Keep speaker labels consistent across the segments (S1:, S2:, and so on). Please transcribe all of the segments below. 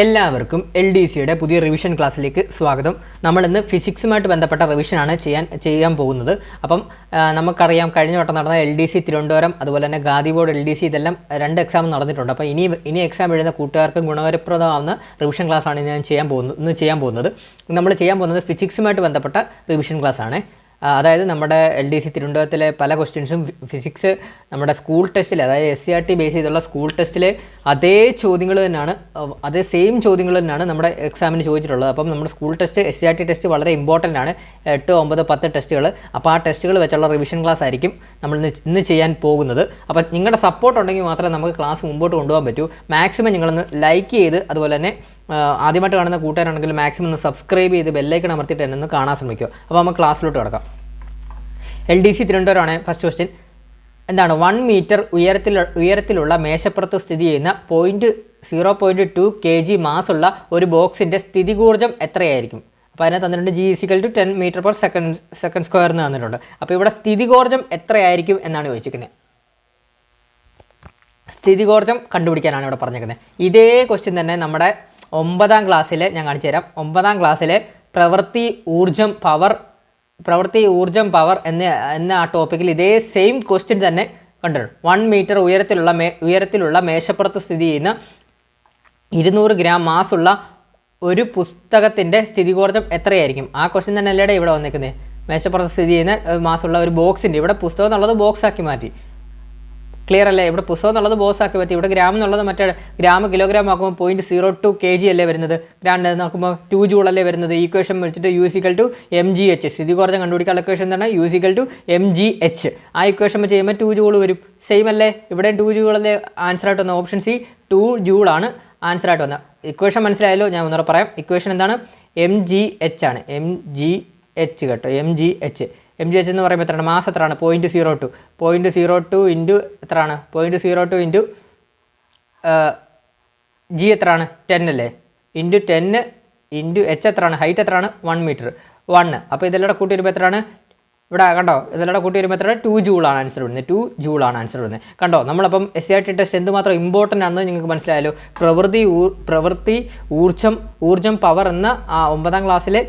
S1: എല്ലാവർക്കും L D സിയുടെ പുതിയ റിവിഷൻ ക്ലാസ്സിലേക്ക് സ്വാഗതം. നമ്മൾ ഇന്ന് ഫിസിക്സുമായിട്ട് ബന്ധപ്പെട്ട റിവിഷനാണ് ചെയ്യാൻ ചെയ്യാൻ പോകുന്നത്. അപ്പം നമുക്കറിയാം കഴിഞ്ഞ വട്ടം നടന്ന എൽ ഡി സി തിരുവനന്തപുരം അതുപോലെ തന്നെ Khadi board L D C ഇതെല്ലാം രണ്ട് എക്സാം നടന്നിട്ടുണ്ട്. അപ്പോൾ ഇനി ഇനി എക്സാം എഴുതുന്ന കൂട്ടുകാർക്ക് ഗുണകരപ്രദമാവുന്ന റിവിഷൻ ക്ലാസ്സാണ് ഞാൻ ചെയ്യാൻ പോകുന്നത് ഇന്ന് ചെയ്യാൻ പോകുന്നത്. നമ്മൾ ചെയ്യാൻ പോകുന്നത് ഫിസിക്സുമായിട്ട് ബന്ധപ്പെട്ട റിവിഷൻ ക്ലാസ്സാണ്. അതായത് നമ്മുടെ എൽ ഡി സി തിരുവനന്തപുരത്തിലെ പല ക്വസ്റ്റ്യൻസും ഫിസിക്സ് നമ്മുടെ സ്കൂൾ ടെസ്റ്റിൽ അതായത് S C R T base ചെയ്തുള്ള സ്കൂൾ ടെസ്റ്റിലെ അതേ ചോദ്യങ്ങൾ തന്നെയാണ് അതേ സെയിം ചോദ്യങ്ങൾ തന്നെയാണ് നമ്മുടെ എക്സാമിന് ചോദിച്ചിട്ടുള്ളത്. അപ്പം നമ്മുടെ school test S C R T test വളരെ ഇമ്പോർട്ടന്റ് ആണ്. എട്ട് ഒമ്പത് പത്ത് ടെസ്റ്റുകൾ അപ്പോൾ ആ ടെസ്റ്റുകൾ വെച്ചുള്ള റിവിഷൻ ക്ലാസ് ആയിരിക്കും നമ്മൾ ഇന്ന് ചെയ്യാൻ പോകുന്നത്. അപ്പം നിങ്ങളുടെ സപ്പോർട്ട് ഉണ്ടെങ്കിൽ മാത്രമേ നമുക്ക് ക്ലാസ് മുമ്പോട്ട് കൊണ്ടുപോകാൻ പറ്റൂ. മാക്സിമം നിങ്ങളൊന്ന് ലൈക്ക് ചെയ്ത് അതുപോലെ തന്നെ ആദ്യമായിട്ട് കാണുന്ന കൂട്ടുകാരാണെങ്കിൽ മാക്സിമം ഒന്ന് സബ്സ്ക്രൈബ് ചെയ്ത് ബെല്ലൈക്കൺ അമർത്തിയിട്ട് എന്നെ ഒന്ന് കാണാൻ ശ്രമിക്കുക. അപ്പോൾ നമുക്ക് ക്ലാസ്സിലോട്ട് കിടക്കാം. എൽ ഡി സി തിരുവനന്തപുരമാണ് ഫസ്റ്റ് ക്വസ്റ്റ്യൻ എന്താണ്? വൺ മീറ്റർ ഉയരത്തിൽ ഉയരത്തിലുള്ള മേശപ്പുറത്ത് സ്ഥിതി ചെയ്യുന്ന point zero point two K G മാസുള്ള ഒരു ബോക്സിന്റെ സ്ഥിതികൂർജം എത്രയായിരിക്കും? അപ്പോൾ അതിനെ തന്നിട്ടുണ്ട് G is equal to ten metre per second second square എന്ന് തന്നിട്ടുണ്ട്. അപ്പോൾ ഇവിടെ സ്ഥിതികോർജം എത്രയായിരിക്കും എന്നാണ് ചോദിച്ചിരിക്കുന്നത് സ്ഥിതികോർജം കണ്ടുപിടിക്കാനാണ് ഇവിടെ പറഞ്ഞിരിക്കുന്നത് ഇതേ ക്വസ്റ്റ്യൻ തന്നെ നമ്മുടെ ഒമ്പതാം ക്ലാസ്സിലെ ഞാൻ കാണിച്ചു തരാം. ഒമ്പതാം ക്ലാസ്സിലെ പ്രവൃത്തി ഊർജം പവർ പ്രവൃത്തി ഊർജം പവർ എന്ന എന്ന ആ ടോപ്പിക്കിൽ ഇതേ സെയിം ക്വസ്റ്റ്യൻ തന്നെ കണ്ടിട്ടുണ്ട്. വൺ മീറ്റർ ഉയരത്തിലുള്ള മേ ഉയരത്തിലുള്ള മേശപ്പുറത്ത് സ്ഥിതി ചെയ്യുന്ന ഇരുന്നൂറ് ഗ്രാം മാസുള്ള ഒരു പുസ്തകത്തിന്റെ സ്ഥിതികോർജം എത്രയായിരിക്കും? ആ ക്വസ്റ്റ്യൻ തന്നെ അല്ലേടെ ഇവിടെ വന്നിരിക്കുന്നത് മേശപ്പുറത്ത് സ്ഥിതി ചെയ്യുന്ന മാസമുള്ള ഒരു ബോക്സിന്റെ ഇവിടെ പുസ്തകം എന്നുള്ളത് ബോക്സാക്കി മാറ്റി. ക്ലിയർ അല്ലേ? ഇവിടെ പുസ്തകം എന്നുള്ളത് ബോസ് ആക്കി പറ്റി. ഇവിടെ ഗ്രാം എന്നുള്ളത് മറ്റേ ഗ്രാം കിലോഗ്രാം ആക്കുമ്പോൾ point zero two K G അല്ലേ വരുന്നത്? ഗ്രാൻഡ് നോക്കുമ്പോൾ ടു ജൂൾ അല്ലേ വരുന്നത്? ഈക്വേഷൻ വെച്ചിട്ട് U is equal to M G H സ്ഥിതി കുറഞ്ഞ കണ്ടുപിടിക്കാനുള്ള ഇക്വേഷൻ എന്താണ്? U is equal to M G H ആ ഇക്വേഷൻ വെച്ച് ചെയ്യുമ്പോൾ ടു ജൂൾ വരും. സെയിം അല്ലേ? ഇവിടെ ടു ജൂളല്ലേ ആൻസർ ആയിട്ട് വന്ന ഓപ്ഷൻ സി ടു ആണ് ആൻസർ ആയിട്ട് വന്നത് ഇക്വേഷൻ മനസ്സിലായല്ലോ? ഞാൻ ഒന്നുകൂടെ പറയാം. ഇക്വേഷൻ എന്താണ്? എം ജി എച്ച് ആണ്. എം ജി എച്ച് കേട്ടോ. M G H M G H എന്ന് പറയുമ്പോൾ എത്രയാണ്? മാസ് എത്രയാണ്? Point zero two point zero two into എത്രയാണ്? Point zero two into G എത്രയാണ്? ടെൻ അല്ലേ? ഇന്റു ടെന്ന് ഇന്റു എച്ച് എത്രയാണ്? ഹൈറ്റ് എത്രയാണ്? വൺ മീറ്റർ വണ്ണ് അപ്പോൾ ഇതെല്ലാം കൂട്ടി വരുമ്പോൾ എത്രയാണ്? ഇവിടെ കണ്ടോ ഇതെല്ലാം കൂട്ടി വരുമ്പോൾ എത്ര ടു ജൂളാണ് ആൻസർ വരുന്നത്. ടു ജൂളാണ് ആൻസർ വരുന്നത്. കണ്ടോ നമ്മളപ്പം S C R T test എന്തുമാത്രം ഇമ്പോർട്ടന്റ് ആണെന്ന് നിങ്ങൾക്ക് മനസ്സിലായല്ലോ. പ്രവൃത്തി പ്രവൃത്തി ഊർജം ഊർജം പവർ എന്ന ആ ഒമ്പതാം ക്ലാസ്സിലെ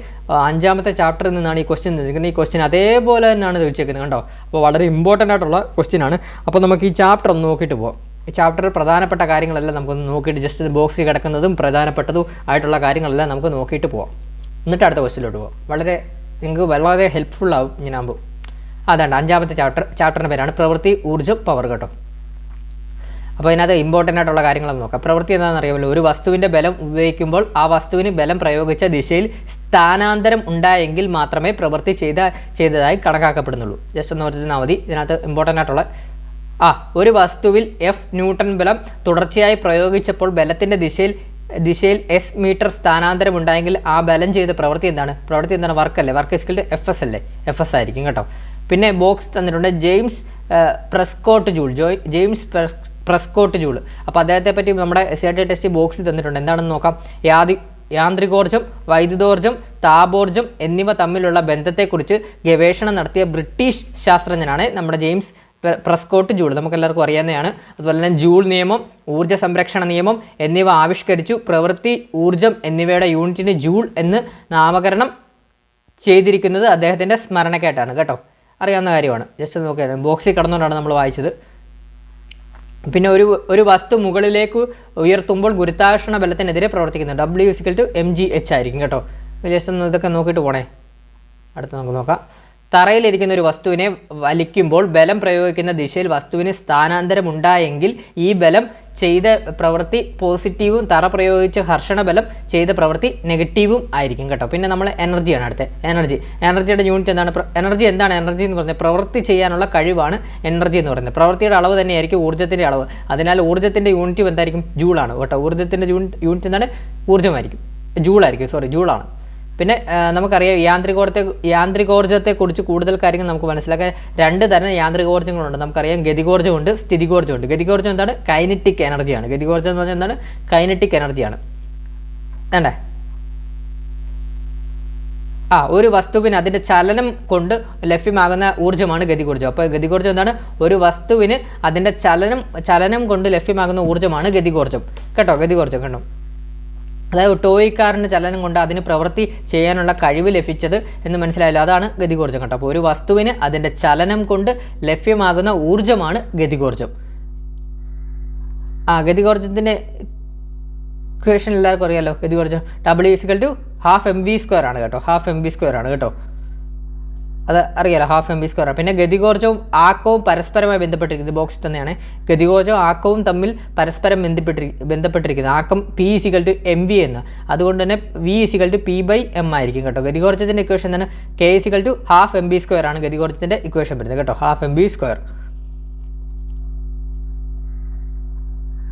S1: അഞ്ചാമത്തെ ചാപ്റ്ററിൽ നിന്നാണ് ഈ ക്വസ്റ്റ്യൻ നിൽക്കുന്നത്. ഈ ക്വസ്റ്റ്യൻ അതേപോലെ തന്നെയാണ് ചോദിച്ചേക്കുന്നത് കണ്ടോ. അപ്പോൾ വളരെ ഇമ്പോർട്ടന്റ് ആയിട്ടുള്ള ക്വസ്റ്റ്യൻ ആണ്. അപ്പോൾ നമുക്ക് ഈ ചാപ്റ്റർ ഒന്ന് നോക്കിയിട്ട് പോകാം ഈ ചാപ്റ്ററിൽ പ്രധാനപ്പെട്ട കാര്യങ്ങളെല്ലാം നമുക്കൊന്ന് നോക്കിയിട്ട് ജസ്റ്റ് ബോക്സിൽ കിടക്കുന്നതും പ്രധാനപ്പെട്ടതും ആയിട്ടുള്ള കാര്യങ്ങളെല്ലാം നമുക്ക് നോക്കിയിട്ട് പോവാം. എന്നിട്ട് അടുത്ത ക്വസ്റ്റിലോട്ട് പോകാം വളരെ നിങ്ങൾക്ക് വളരെ ഹെൽപ്ഫുൾ ആവും ഇങ്ങനാകുമ്പോൾ അതാണ് അഞ്ചാമത്തെ ചാപ്റ്റർ ചാപ്റ്ററിന്റെ പേരാണ് പ്രവൃത്തി ഊർജം പവർ കേട്ടോ അപ്പോൾ അതിനകത്ത് ഇമ്പോർട്ടന്റ് ആയിട്ടുള്ള കാര്യങ്ങളൊന്ന് നോക്കാം. പ്രവൃത്തി എന്താണെന്ന് അറിയാമല്ലോ ഒരു വസ്തുവിന്റെ ബലം ഉപയോഗിക്കുമ്പോൾ ആ വസ്തുവിന് ബലം പ്രയോഗിച്ച ദിശയിൽ സ്ഥാനാന്തരം ഉണ്ടായെങ്കിൽ മാത്രമേ പ്രവൃത്തി ചെയ്ത ചെയ്തതായി കണക്കാക്കപ്പെടുന്നുള്ളൂ. ജസ്റ്റ് ഒന്ന് ഓർത്തിരുന്നാൽ മതി. ഇതിനകത്ത് ഇമ്പോർട്ടന്റ് ആയിട്ടുള്ള ആ ഒരു വസ്തുവിൽ എഫ് ന്യൂട്ടൺ ബലം തുടർച്ചയായി പ്രയോഗിച്ചപ്പോൾ ബലത്തിന്റെ ദിശയിൽ ദിശയിൽ എസ് മീറ്റർ സ്ഥാനാന്തരം ഉണ്ടായെങ്കിൽ ആ ബലം ചെയ്ത പ്രവൃത്തി എന്താണ്? പ്രവൃത്തി എന്താണ്? വർക്ക് അല്ലേ? Work is equal F S അല്ലേ? എഫ് എസ് ആയിരിക്കും കേട്ടോ. പിന്നെ ബോക്സ് തന്നിട്ടുണ്ട് ജെയിംസ് പ്രസ്കോട്ട് ജൂൾ ജോയ് ജെയിംസ് പ്രസ്കോട്ട് ജൂൾ അപ്പോൾ അദ്ദേഹത്തെ പറ്റി നമ്മുടെ എസ് ആർ ടെസ്റ്റ് ബോക്സിൽ തന്നിട്ടുണ്ട്. എന്താണെന്ന് നോക്കാം? യാതി യാന്ത്രികോർജം വൈദ്യുതോർജം താപോർജം എന്നിവ തമ്മിലുള്ള ബന്ധത്തെക്കുറിച്ച് ഗവേഷണം നടത്തിയ ബ്രിട്ടീഷ് ശാസ്ത്രജ്ഞനാണ് നമ്മുടെ ജെയിംസ് പ്രസ്കോട്ട് ജൂൾ നമുക്ക് എല്ലാവർക്കും അറിയാവുന്നതാണ്. അതുപോലെ തന്നെ ജൂൾ നിയമം ഊർജ സംരക്ഷണ നിയമം എന്നിവ ആവിഷ്കരിച്ചു. പ്രവൃത്തി ഊർജം എന്നിവയുടെ യൂണിറ്റിന് ജൂൾ എന്ന് നാമകരണം ചെയ്തിരിക്കുന്നത് അദ്ദേഹത്തിന്റെ സ്മരണക്കായിട്ടാണ് കേട്ടോ. അറിയാവുന്ന കാര്യമാണ്. ജസ്റ്റ് നോക്കിയാൽ ബോക്സിൽ കടന്നുകൊണ്ടാണ് നമ്മൾ വായിച്ചത്. പിന്നെ ഒരു ഒരു വസ്തു മുകളിലേക്ക് ഉയർത്തുമ്പോൾ ഗുരുത്വാകർഷണ ബലത്തിനെതിരെ പ്രവർത്തിക്കുന്നു W is equal to M G H ആയിരിക്കും കേട്ടോ. ജസ്റ്റ് ഒന്ന് ഇതൊക്കെ നോക്കിയിട്ട് പോണേ. അടുത്ത് നമുക്ക് നോക്കാം. തറയിലിരിക്കുന്ന ഒരു വസ്തുവിനെ വലിക്കുമ്പോൾ ബലം പ്രയോഗിക്കുന്ന ദിശയിൽ വസ്തുവിന് സ്ഥാനാന്തരം ഉണ്ടായെങ്കിൽ ഈ ബലം ചെയ്ത പ്രവൃത്തി പോസിറ്റീവും തറ പ്രയോഗിച്ച ഹർഷണ ബലം ചെയ്ത പ്രവൃത്തി നെഗറ്റീവും ആയിരിക്കും കേട്ടോ. പിന്നെ നമ്മൾ എനർജിയാണ് അടുത്ത. എനർജി. എനർജിയുടെ യൂണിറ്റ് എന്താണ്? എനർജി എന്താണ് എനർജി എന്ന് പറഞ്ഞാൽ പ്രവൃത്തി ചെയ്യാനുള്ള കഴിവാണ് എനർജി എന്ന് പറയുന്നത്. പ്രവൃത്തിയുടെ അളവ് തന്നെയായിരിക്കും ഊർജത്തിന്റെ അളവ്. അതിനാൽ ഊർജത്തിന്റെ യൂണിറ്റ് എന്തായിരിക്കും? ജൂളാണ് കേട്ടോ. ഊർജത്തിന്റെ യൂണിറ്റ് എന്താണ്? ഊർജമായിരിക്കും. ജൂളായിരിക്കും സോറി ജൂളാണ് പിന്നെ നമുക്കറിയാം യാന്ത്രികോർജത്തെ യാന്ത്രികോർജത്തെക്കുറിച്ച് കൂടുതൽ കാര്യങ്ങൾ നമുക്ക് മനസ്സിലാക്കാൻ രണ്ട് തരം യാന്ത്രികോർജങ്ങളുണ്ട് നമുക്കറിയാം ഗതികോർജമുണ്ട് സ്ഥിതികോർജമുണ്ട് ഗതികോർജം എന്താണ്? കൈനറ്റിക് എനർജിയാണ്. ഗതികോർജം എന്ന് പറഞ്ഞാൽ എന്താണ്? കൈനറ്റിക് എനർജിയാണ്. വേണ്ടേ ആ ഒരു വസ്തുവിന് അതിന്റെ ചലനം കൊണ്ട് ലഭ്യമാകുന്ന ഊർജമാണ് ഗതികോർജം അപ്പോൾ ഗതികോർജം എന്താണ്? ഒരു വസ്തുവിന് അതിന്റെ ചലനം ചലനം കൊണ്ട് ലഭ്യമാകുന്ന ഊർജമാണ് ഗതികോർജം കേട്ടോ? ഗതികോർജം കേട്ടോ അതായത് ടോയിക്കാരന്റെ ചലനം കൊണ്ട് അതിന് പ്രവൃത്തി ചെയ്യാനുള്ള കഴിവ് ലഭിച്ചത് എന്ന് മനസ്സിലായല്ലോ. അതാണ് ഗതികോർജം കേട്ടോ. അപ്പോൾ ഒരു വസ്തുവിന് അതിന്റെ ചലനം കൊണ്ട് ലഭ്യമാകുന്ന ഊർജമാണ് ഗതികോർജം ആ ഗതികോർജത്തിന്റെ ഇക്വേഷൻ എല്ലാവർക്കും അറിയാമല്ലോ ഗതികോർജം double is equal to half M V square ആണ് കേട്ടോ. ഹാഫ് എം വി സ്ക്വയർ ആണ് കേട്ടോ. അത് അറിയാലോ ഹാഫ് എം ബി സ്ക്വയർ പിന്നെ ഗതികോർജവും ആക്കവും പരസ്പരമായി ബന്ധപ്പെട്ടിരിക്കുന്നത് ബോക്സിൽ തന്നെയാണ്. ഗതികോർജവും ആക്കവും തമ്മിൽ പരസ്പരം ബന്ധപ്പെട്ടി ബന്ധപ്പെട്ടിരിക്കുന്നത് ആക്കം P is equal to M V എന്ന്. അതുകൊണ്ട് തന്നെ V is equal to P by M ആയിരിക്കും കേട്ടോ. ഗതികോർജത്തിന്റെ ഇക്വേഷൻ തന്നെ K is equal to half M V square ആണ് ഗതികോർജത്തിന്റെ ഇക്വേഷൻ വരുന്നത് കേട്ടോ. ഹാഫ് എം ബി സ്ക്വയർ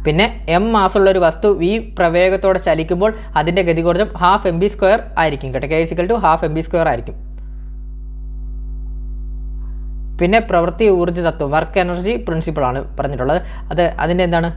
S1: പിന്നെ എം മാസമുള്ള ഒരു വസ്തു വി പ്രവേഗത്തോടെ ചലിക്കുമ്പോൾ അതിന്റെ ഗതികോർജം ഹാഫ് എം ബി സ്ക്വയർ ആയിരിക്കും കേട്ടോ. K is equal to half M V square ആയിരിക്കും. പിന്നെ പ്രവൃത്തി ഊർജ തത്വം വർക്ക് എനർജി പ്രിൻസിപ്പിൾ ആണ് പറഞ്ഞിട്ടുള്ളത്. അത് അതിന്റെ എന്താണ്?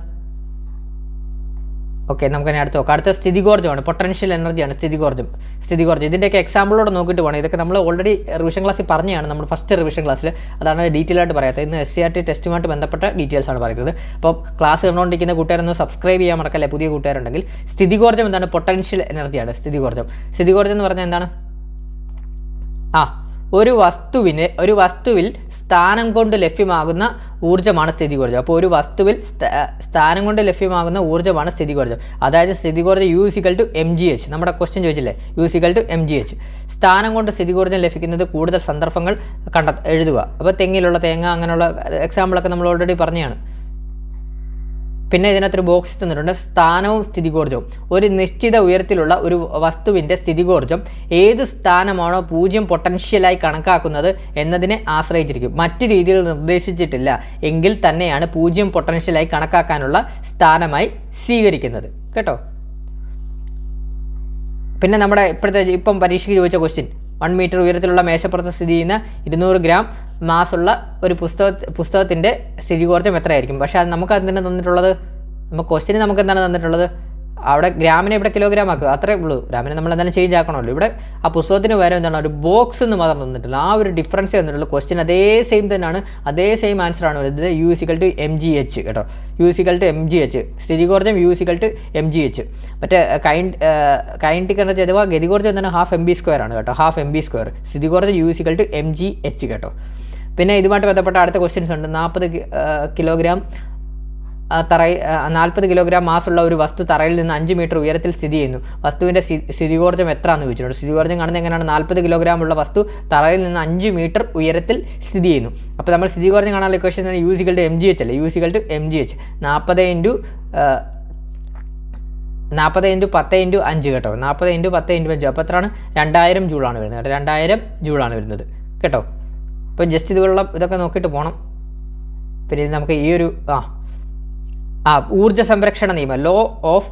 S1: ഓക്കെ നമുക്ക് തന്നെ അടുത്ത് നോക്കാം. അടുത്ത സ്ഥിതികോർജമാണ് പൊട്ടൻഷ്യൽ എനർജിയാണ് സ്ഥിതികോർജം സ്ഥിതികോർജം ഇതിന്റെയൊക്കെ എക്സാമ്പിളോട് നോക്കിയിട്ട് പോകണം. ഇതൊക്കെ നമ്മൾ ഓൾറെഡി റിവിഷൻ ക്ലാസ്സിൽ പറഞ്ഞതാണ്. നമ്മൾ ഫസ്റ്റ് റിവിഷൻ ക്ലാസ്സിൽ അതാണ് ഡീറ്റെയിൽ ആയിട്ട് പറയാത്തത്. ഇന്ന് എസ് സി ആർ ടി ടെസ്റ്റുമായിട്ട് ബന്ധപ്പെട്ട ഡീറ്റെയിൽസ് ആണ് പറയുന്നത്. അപ്പോൾ ക്ലാസ് കണ്ടുകൊണ്ടിരിക്കുന്ന കൂട്ടുകാരൊന്ന് സബ്സ്ക്രൈബ് ചെയ്യാൻ മറക്കല്ലേ പുതിയ കൂട്ടുകാരുണ്ടെങ്കിൽ. സ്ഥിതികോർജം എന്താണ്? പൊട്ടൻഷ്യൽ എനർജിയാണ് സ്ഥിതികോർജം സ്ഥിതികോർജം എന്ന് പറഞ്ഞാൽ എന്താണ്? ആ ഒരു വസ്തുവിന് ഒരു വസ്തുവിൽ സ്ഥാനം കൊണ്ട് ലഭ്യമാകുന്ന ഊർജമാണ് സ്ഥിതി സ്ഥിതികോർജം അപ്പോൾ ഒരു വസ്തുവിൽ സ്ഥാനം കൊണ്ട് ലഭ്യമാകുന്ന ഊർജമാണ് സ്ഥിതി സ്ഥിതികോർജം അതായത് സ്ഥിതികോർജം U is equal to M G H നമ്മുടെ ക്വസ്റ്റ്യൻ ചോദിച്ചില്ലേ? U is equal to M G H സ്ഥാനം കൊണ്ട് സ്ഥിതികോർജം ലഭിക്കുന്നത് കൂടുതൽ സന്ദർഭങ്ങൾ കണ്ട എഴുതുക. അപ്പോൾ തെങ്ങിലുള്ള തേങ്ങ അങ്ങനെയുള്ള എക്സാമ്പിളൊക്കെ നമ്മൾ ഓൾറെഡി പറഞ്ഞതാണ്. പിന്നെ ഇതിനകത്തൊരു ബോക്സ് തന്നിട്ടുണ്ട്. സ്ഥാനവും സ്ഥിതികോർജവും ഒരു നിശ്ചിത ഉയരത്തിലുള്ള ഒരു വസ്തുവിന്റെ സ്ഥിതികോർജം ഏത് സ്ഥാനമാണോ പൂജ്യം പൊട്ടൻഷ്യലായി കണക്കാക്കുന്നത് എന്നതിനെ ആശ്രയിച്ചിരിക്കും. മറ്റു രീതിയിൽ നിർദ്ദേശിച്ചിട്ടില്ല. എങ്കിൽ തന്നെയാണ് പൂജ്യം പൊട്ടൻഷ്യലായി കണക്കാക്കാനുള്ള സ്ഥാനമായി സ്വീകരിക്കുന്നത്. കേട്ടോ? പിന്നെ നമ്മുടെ ഇപ്പോഴത്തെ ഇപ്പം പരീക്ഷയ്ക്ക് ചോദിച്ച ക്വസ്റ്റ്യൻ വൺ മീറ്റർ ഉയരത്തിലുള്ള മേശപ്പുറത്ത് സ്ഥിതി ചെയ്യുന്ന ഇരുന്നൂറ് ഗ്രാം മാസുള്ള ഒരു പുസ്തക പുസ്തകത്തിന്റെ സ്ഥിതികോർജം എത്രയായിരിക്കും? പക്ഷേ അത് നമുക്ക് അതിന് തന്നിട്ടുള്ളത്? നമുക്ക് ക്വസ്റ്റ്യന് നമുക്ക് എന്താണ് തന്നിട്ടുള്ളത്? അവിടെ ഗ്രാമിനെ ഇവിടെ കിലോഗ്രാം ആക്കുക. അത്രേ ഉള്ളൂ. ഗ്രാമിനെ നമ്മൾ എന്തായാലും ചേഞ്ച് ആക്കണമല്ലോ. ഇവിടെ ആ പുസ്തകത്തിന് വരെ എന്താണ് ഒരു ബോക്സ് എന്ന് മാത്രം തന്നിട്ടില്ല. ആ ഒരു ഡിഫറൻസ് തന്നിട്ടുള്ളൂ ക്വസ്റ്റ്യൻ അതേ സെയിം തന്നെയാണ്. അതേ സെയിം ആൻസർ ആണ് വരുന്നത്. U is equal to M G H കേട്ടോ U is equal to M G H സ്ഥിതികോർജം U is equal to M G H മറ്റേ കൈൻഡ് കൈൻഡിക് എനർജി അഥവാ ഗതികോർജം എന്താണ്? ഹാഫ് എം ബി സ്ക്വയർ ആണ് കേട്ടോ. Half M B square സ്ഥിതികോർജം U is equal to M G H കേട്ടോ. പിന്നെ ഇതുമായിട്ട് ബന്ധപ്പെട്ട അടുത്ത ക്വസ്റ്റ്യൻസ് ഉണ്ട്. നാൽപ്പത് കിലോഗ്രാം തറയിൽ നാൽപ്പത് കിലോഗ്രാം മാസുള്ള ഒരു വസ്തു തറയിൽ നിന്ന് അഞ്ച് മീറ്റർ ഉയരത്തിൽ സ്ഥിതി ചെയ്യുന്നു. വസ്തുവിന്റെ സ്ഥിതികോർജം എത്ര എന്ന് ചോദിച്ചിട്ടുണ്ട്. സ്ഥിതികോർജം കാണുന്നത് എങ്ങനെയാണ്? നാൽപ്പത് കിലോഗ്രാം ഉള്ള വസ്തു തറയിൽ നിന്ന് അഞ്ച് മീറ്റർ ഉയരത്തിൽ സ്ഥിതി ചെയ്യുന്നു. അപ്പോൾ നമ്മൾ സ്ഥിതികോർജം കാണാനുള്ള ഇക്വേഷൻ തന്നെ U is equal to M G H അല്ലേ? ടു എം ജി എച്ച് നാൽപ്പത് ഇന്റു നാൽപ്പത് ഇന്റു പത്ത് ഇന്റു അഞ്ച് കേട്ടോ. നാൽപ്പത് ഇന്റു പത്ത് ഇന്റു അഞ്ച്. അപ്പോൾ എത്രയാണ്? രണ്ടായിരം ജൂളാണ് വരുന്നത് കേട്ടോ. രണ്ടായിരം ജൂളാണ് വരുന്നത് കേട്ടോ. അപ്പോൾ ജസ്റ്റ് ഇതുപോലുള്ള ഇതൊക്കെ നോക്കിയിട്ട് പോകണം പിന്നെ നമുക്ക് ഈ ഒരു ആ ആ ഊർജ സംരക്ഷണ നിയമം ലോ ഓഫ്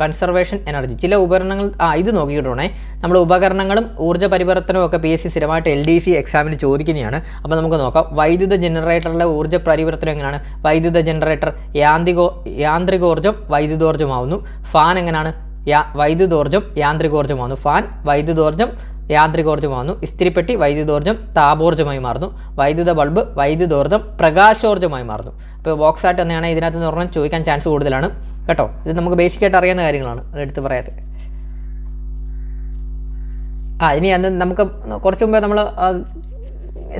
S1: കൺസർവേഷൻ എനർജി ചില ഉപകരണങ്ങൾ ആ ഇത് നോക്കിയിട്ടുണ്ടേ നമ്മൾ ഉപകരണങ്ങളും ഊർജ പരിവർത്തനവും ഒക്കെ പി എസ് സി സ്ഥിരമായിട്ട് എൽ ഡി സി എക്സാമിന് ചോദിക്കുന്നതാണ്. അപ്പോൾ നമുക്ക് നോക്കാം. വൈദ്യുത ജനറേറ്ററിലെ ഊർജ പരിവർത്തനം എങ്ങനെയാണ്? വൈദ്യുത ജനറേറ്റർ യാന്ത്രികോ യാന്ത്രികോർജം വൈദ്യുതോർജമാവുന്നു. ഫാൻ എങ്ങനെയാണ്? യാ വൈദ്യുതോർജം യാന്ത്രികോർജമാവുന്നു. ഫാൻ വൈദ്യുതോർജം യാന്ത്രികോർജമാകുന്നു ഇസ്തിരിപ്പെട്ടി വൈദ്യുതോർജം താപോർജമായി മാറുന്നു. വൈദ്യുത ബൾബ് വൈദ്യുതോർജം പ്രകാശോർജമായി മാറുന്നു. അപ്പോൾ ബോക്സ് ആയിട്ട് തന്നെയാണ് ഇതിനകത്ത് നിന്ന് പറഞ്ഞാൽ ചോദിക്കാൻ ചാൻസ് കൂടുതലാണ്. കേട്ടോ? ഇത് നമുക്ക് ബേസിക് ആയിട്ട് അറിയാവുന്ന കാര്യങ്ങളാണ്. അതെടുത്ത് പറയാതെ. ആ ഇനി അന്ന് നമുക്ക് കുറച്ച് മുമ്പേ നമ്മൾ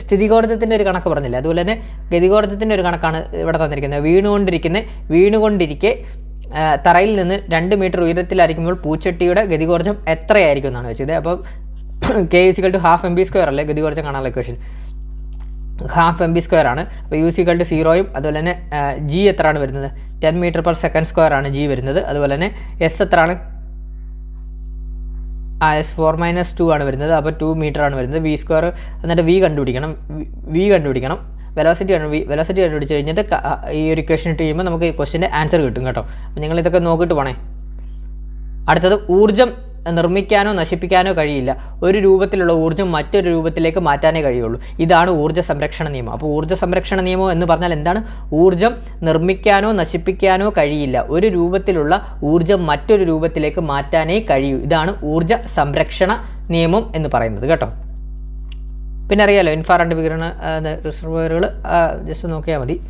S1: സ്ഥിതികോർജത്തിന്റെ ഒരു കണക്ക് പറഞ്ഞില്ല? അതുപോലെ തന്നെ ഗതികോർജത്തിന്റെ ഒരു കണക്കാണ് ഇവിടെ തന്നിരിക്കുന്നത്. വീണുകൊണ്ടിരിക്കുന്ന വീണുകൊണ്ടിരിക്കെ തറയിൽ നിന്ന് രണ്ട് മീറ്റർ ഉയരത്തിലായിരിക്കുമ്പോൾ പൂച്ചട്ടിയുടെ ഗതികോർജം എത്രയായിരിക്കും എന്നാണ് വെച്ചത്. അപ്പം K is equal to half M V square അല്ലേ? ഗതി കുറച്ച് കാണാനുള്ള equation half M V square ആണ്. അപ്പോൾ യു സിക്കൽ ടു സീറോയും അതുപോലെ തന്നെ ജി എത്രയാണ് വരുന്നത്? Ten metre per second square ആണ് ജി വരുന്നത്. അതുപോലെ തന്നെ എസ് എത്രയാണ്? ആ എസ് ഫോർ മൈനസ് ടു ആണ് വരുന്നത്. അപ്പോൾ ടു മീറ്റർ ആണ് വരുന്നത്. വി സ്ക്വയർ എന്നിട്ട് വി കണ്ടുപിടിക്കണം. വി കണ്ടുപിടിക്കണം. വെലോസിറ്റി കണ്ടു വെലോസിറ്റി കണ്ടുപിടിച്ച് കഴിഞ്ഞിട്ട് ഈ ഒരു ഇക്വേഷൻ ഇട്ട് കഴിയുമ്പോൾ നമുക്ക് ഈ ക്വസ്റ്റിന്റെ ആൻസർ കിട്ടും കേട്ടോ. അപ്പോൾ നിങ്ങൾ ഇതൊക്കെ നോക്കിയിട്ട് പോണേ. അടുത്തത് ഊർജം നിർമ്മിക്കാനോ നശിപ്പിക്കാനോ കഴിയില്ല. ഒരു രൂപത്തിലുള്ള ഊർജം മറ്റൊരു രൂപത്തിലേക്ക് മാറ്റാനേ കഴിയുള്ളൂ. ഇതാണ് ഊർജ സംരക്ഷണ നിയമം. അപ്പോൾ ഊർജ സംരക്ഷണ നിയമം എന്ന് പറഞ്ഞാൽ എന്താണ്? ഊർജം നിർമ്മിക്കാനോ നശിപ്പിക്കാനോ കഴിയില്ല. ഒരു രൂപത്തിലുള്ള ഊർജം മറ്റൊരു രൂപത്തിലേക്ക് മാറ്റാനേ കഴിയൂ. ഇതാണ് ഊർജ സംരക്ഷണ നിയമം എന്ന് പറയുന്നത് കേട്ടോ. പിന്നെ അറിയാലോ ഇൻഫ്രാറെഡ് വികിരണ റിസർവറുകൾ ജസ്റ്റ് നോക്കിയാൽ മതി.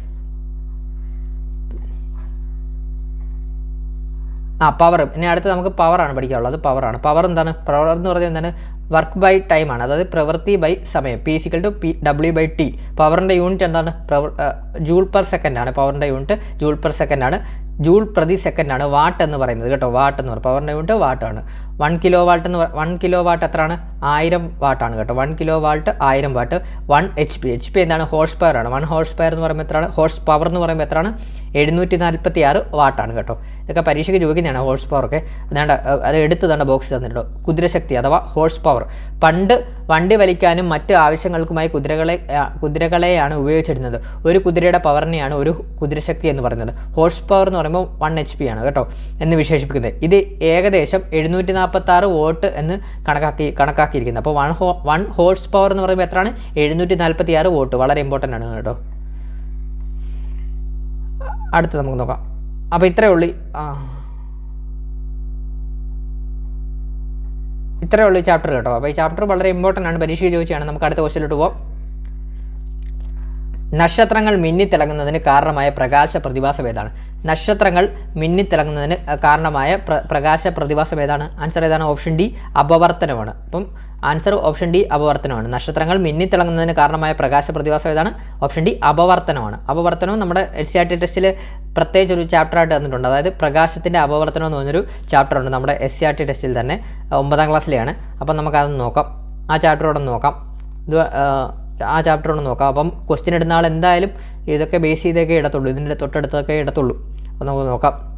S1: ആ പവർ ഇനി അടുത്ത് നമുക്ക് പവറാണ് പഠിക്കാനുള്ളത്. പവറാണ് പവർ എന്താണ്? പവർ എന്ന് പറഞ്ഞാൽ എന്താണ്? വർക്ക് ബൈ ടൈം ആണ്. അതായത് പ്രവൃത്തി ബൈ സമയം. P is equal to P W by T പവറിന്റെ യൂണിറ്റ് എന്താണ്? പ്രവർ ജൂൾ പെർ സെക്കൻഡ് ആണ്. പവറിന്റെ യൂണിറ്റ് ജൂൾ പെർ സെക്കൻഡ് ആണ്. ജൂൾ പ്രതി സെക്കൻഡ് ആണ്. വാട്ട് എന്ന് പറയുന്നത് കേട്ടോ. വാട്ട് എന്ന് പറയും പവറിന്റെ യൂണിറ്റ് വാട്ടാണ് വൺ കിലോ വാട്ട് എന്ന് വൺ കിലോ വാട്ട് എത്രയാണ്? ആയിരം വാട്ടാണ് കേട്ടോ. വൺ കിലോ വാട്ട് ആയിരം watt one H P H P എന്താണ്? ഹോഴ്സ് പവർ ആണ്. വൺ ഹോഴ്സ് പവർ എന്ന് പറയുമ്പോൾ എത്രയാണ്? ഹോഴ്സ് പവർ എന്ന് പറയുമ്പോൾ എത്രയാണ്? എഴുന്നൂറ്റി നാൽപ്പത്തി ആറ് വാട്ടാണ് കേട്ടോ. ഇതൊക്കെ പരീക്ഷയ്ക്ക് ചോദിക്കുന്നതാണ് ഹോഴ്സ് പവർ ഒക്കെ. അതാണ്ട് അത് എടുത്ത് തന്നെ ബോക്സ് തന്നിട്ടുണ്ടോ കുതിരശക്തി അഥവാ ഹോഴ്സ് പവർ പണ്ട് വണ്ടി വലിക്കാനും മറ്റ് ആവശ്യങ്ങൾക്കുമായി കുതിരകളെ കുതിരകളെയാണ് ഉപയോഗിച്ചിരുന്നത്. ഒരു കുതിരയുടെ പവറിനെയാണ് ഒരു കുതിരശക്തി എന്ന് പറയുന്നത്. ഹോഴ്സ് പവർ എന്ന് പറയുമ്പോൾ വൺ എച്ച് പി ആണ് കേട്ടോ എന്ന് വിശേഷിപ്പിക്കുന്നത്. ഇത് ഏകദേശം എഴുന്നൂറ്റി നാൽപ്പത്തി ആറ് വോട്ട് എന്ന് കണക്കാക്കി കണക്കാക്കിയിരിക്കുന്നത്. അപ്പോൾ വൺ ഹോ വൺ ഹോഴ്സ് പവർ എന്ന് പറയുമ്പോൾ എത്രയാണ്? എഴുന്നൂറ്റി നാൽപ്പത്തി ആറ് വോട്ട്. വളരെ ഇമ്പോർട്ടന്റ് ആണ് കേട്ടോ. അടുത്ത് നമുക്ക് നോക്കാം. അപ്പോൾ ഇത്രയേ ഉള്ളൂ. ഇത്രയേ ഉള്ളൂ ചാപ്റ്റർ കേട്ടോ. അപ്പോൾ ഈ ചാപ്റ്റർ വളരെ ഇമ്പോർട്ടന്റ് ആണ്. പരീക്ഷയ്ക്ക് ചോദിച്ചാണ് നമുക്ക് അടുത്ത ക്വസ്റ്റിലോട്ട് പോകാം നക്ഷത്രങ്ങൾ മിന്നിത്തിളങ്ങുന്നതിന് കാരണമായ പ്രകാശ പ്രതിഭാസം ഏതാണ്? നക്ഷത്രങ്ങൾ മിന്നിത്തിളങ്ങുന്നതിന് കാരണമായ പ്ര പ്രകാശ പ്രതിഭാസം ഏതാണ്? ആൻസർ ഏതാണ്? ഓപ്ഷൻ ഡി അപവർത്തനമാണ്. അപ്പം ആൻസർ ഓപ്ഷൻ ഡി അപവർത്തനമാണ്. നക്ഷത്രങ്ങൾ മിന്നിത്തിളങ്ങുന്നതിന് കാരണമായ പ്രകാശ പ്രതിഭാസം ഏതാണ്? Option D അപവർത്തനമാണ്. അപവർത്തനവും നമ്മുടെ എസ് സി ആർ ടി ടെസ്റ്റിൽ പ്രത്യേകിച്ച് ഒരു ചാപ്റ്ററായിട്ട് തന്നിട്ടുണ്ട്. അതായത് പ്രകാശത്തിന്റെ അപവർത്തനം എന്ന് പറഞ്ഞൊരു ചാപ്റ്റർ ഉണ്ട് നമ്മുടെ എസ് സി ആർ ടി ടെസ്റ്റിൽ തന്നെ. ഒമ്പതാം ക്ലാസ്സിലെയാണ്. അപ്പം നമുക്കതൊന്ന് നോക്കാം. ആ ചാപ്റ്ററോടൊന്ന് നോക്കാം. ഇത് ആ, ചാപ്റ്ററോട് നോക്കാം. അപ്പം ക്വസ്റ്റ്യൻ ഇടുന്ന ആൾ എന്തായാലും ഇതൊക്കെ ബേസ് ചെയ്തൊക്കെ ഇടത്തുള്ളൂ. ഇതിന്റെ തൊട്ടടുത്തൊക്കെ ഇടത്തുള്ളൂ. അപ്പോൾ നമുക്ക് നോക്കാം.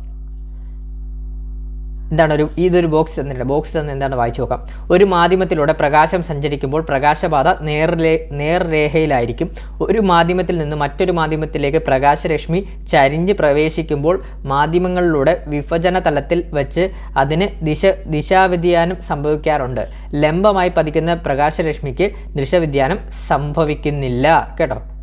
S1: എന്താണ് ഒരു ഇതൊരു ബോക്സ് തന്നിട്ടുണ്ട്. ബോക്സ് തന്നെ എന്താണ്? വായിച്ചു നോക്കാം. ഒരു മാധ്യമത്തിലൂടെ പ്രകാശം സഞ്ചരിക്കുമ്പോൾ പ്രകാശപാത നേർരേ നേർരേഖയിലായിരിക്കും. ഒരു മാധ്യമത്തിൽ നിന്ന് മറ്റൊരു മാധ്യമത്തിലേക്ക് പ്രകാശരശ്മി ചരിഞ്ഞ് പ്രവേശിക്കുമ്പോൾ മാധ്യമങ്ങളിലൂടെ വിഭജന തലത്തിൽ വെച്ച് അതിന് ദിശ ദിശാവ്യതിയാനം സംഭവിക്കാറുണ്ട്. ലംബമായി പതിക്കുന്ന പ്രകാശരശ്മിക്ക് ദിശവ്യതിയാനം സംഭവിക്കുന്നില്ല. കേട്ടോ?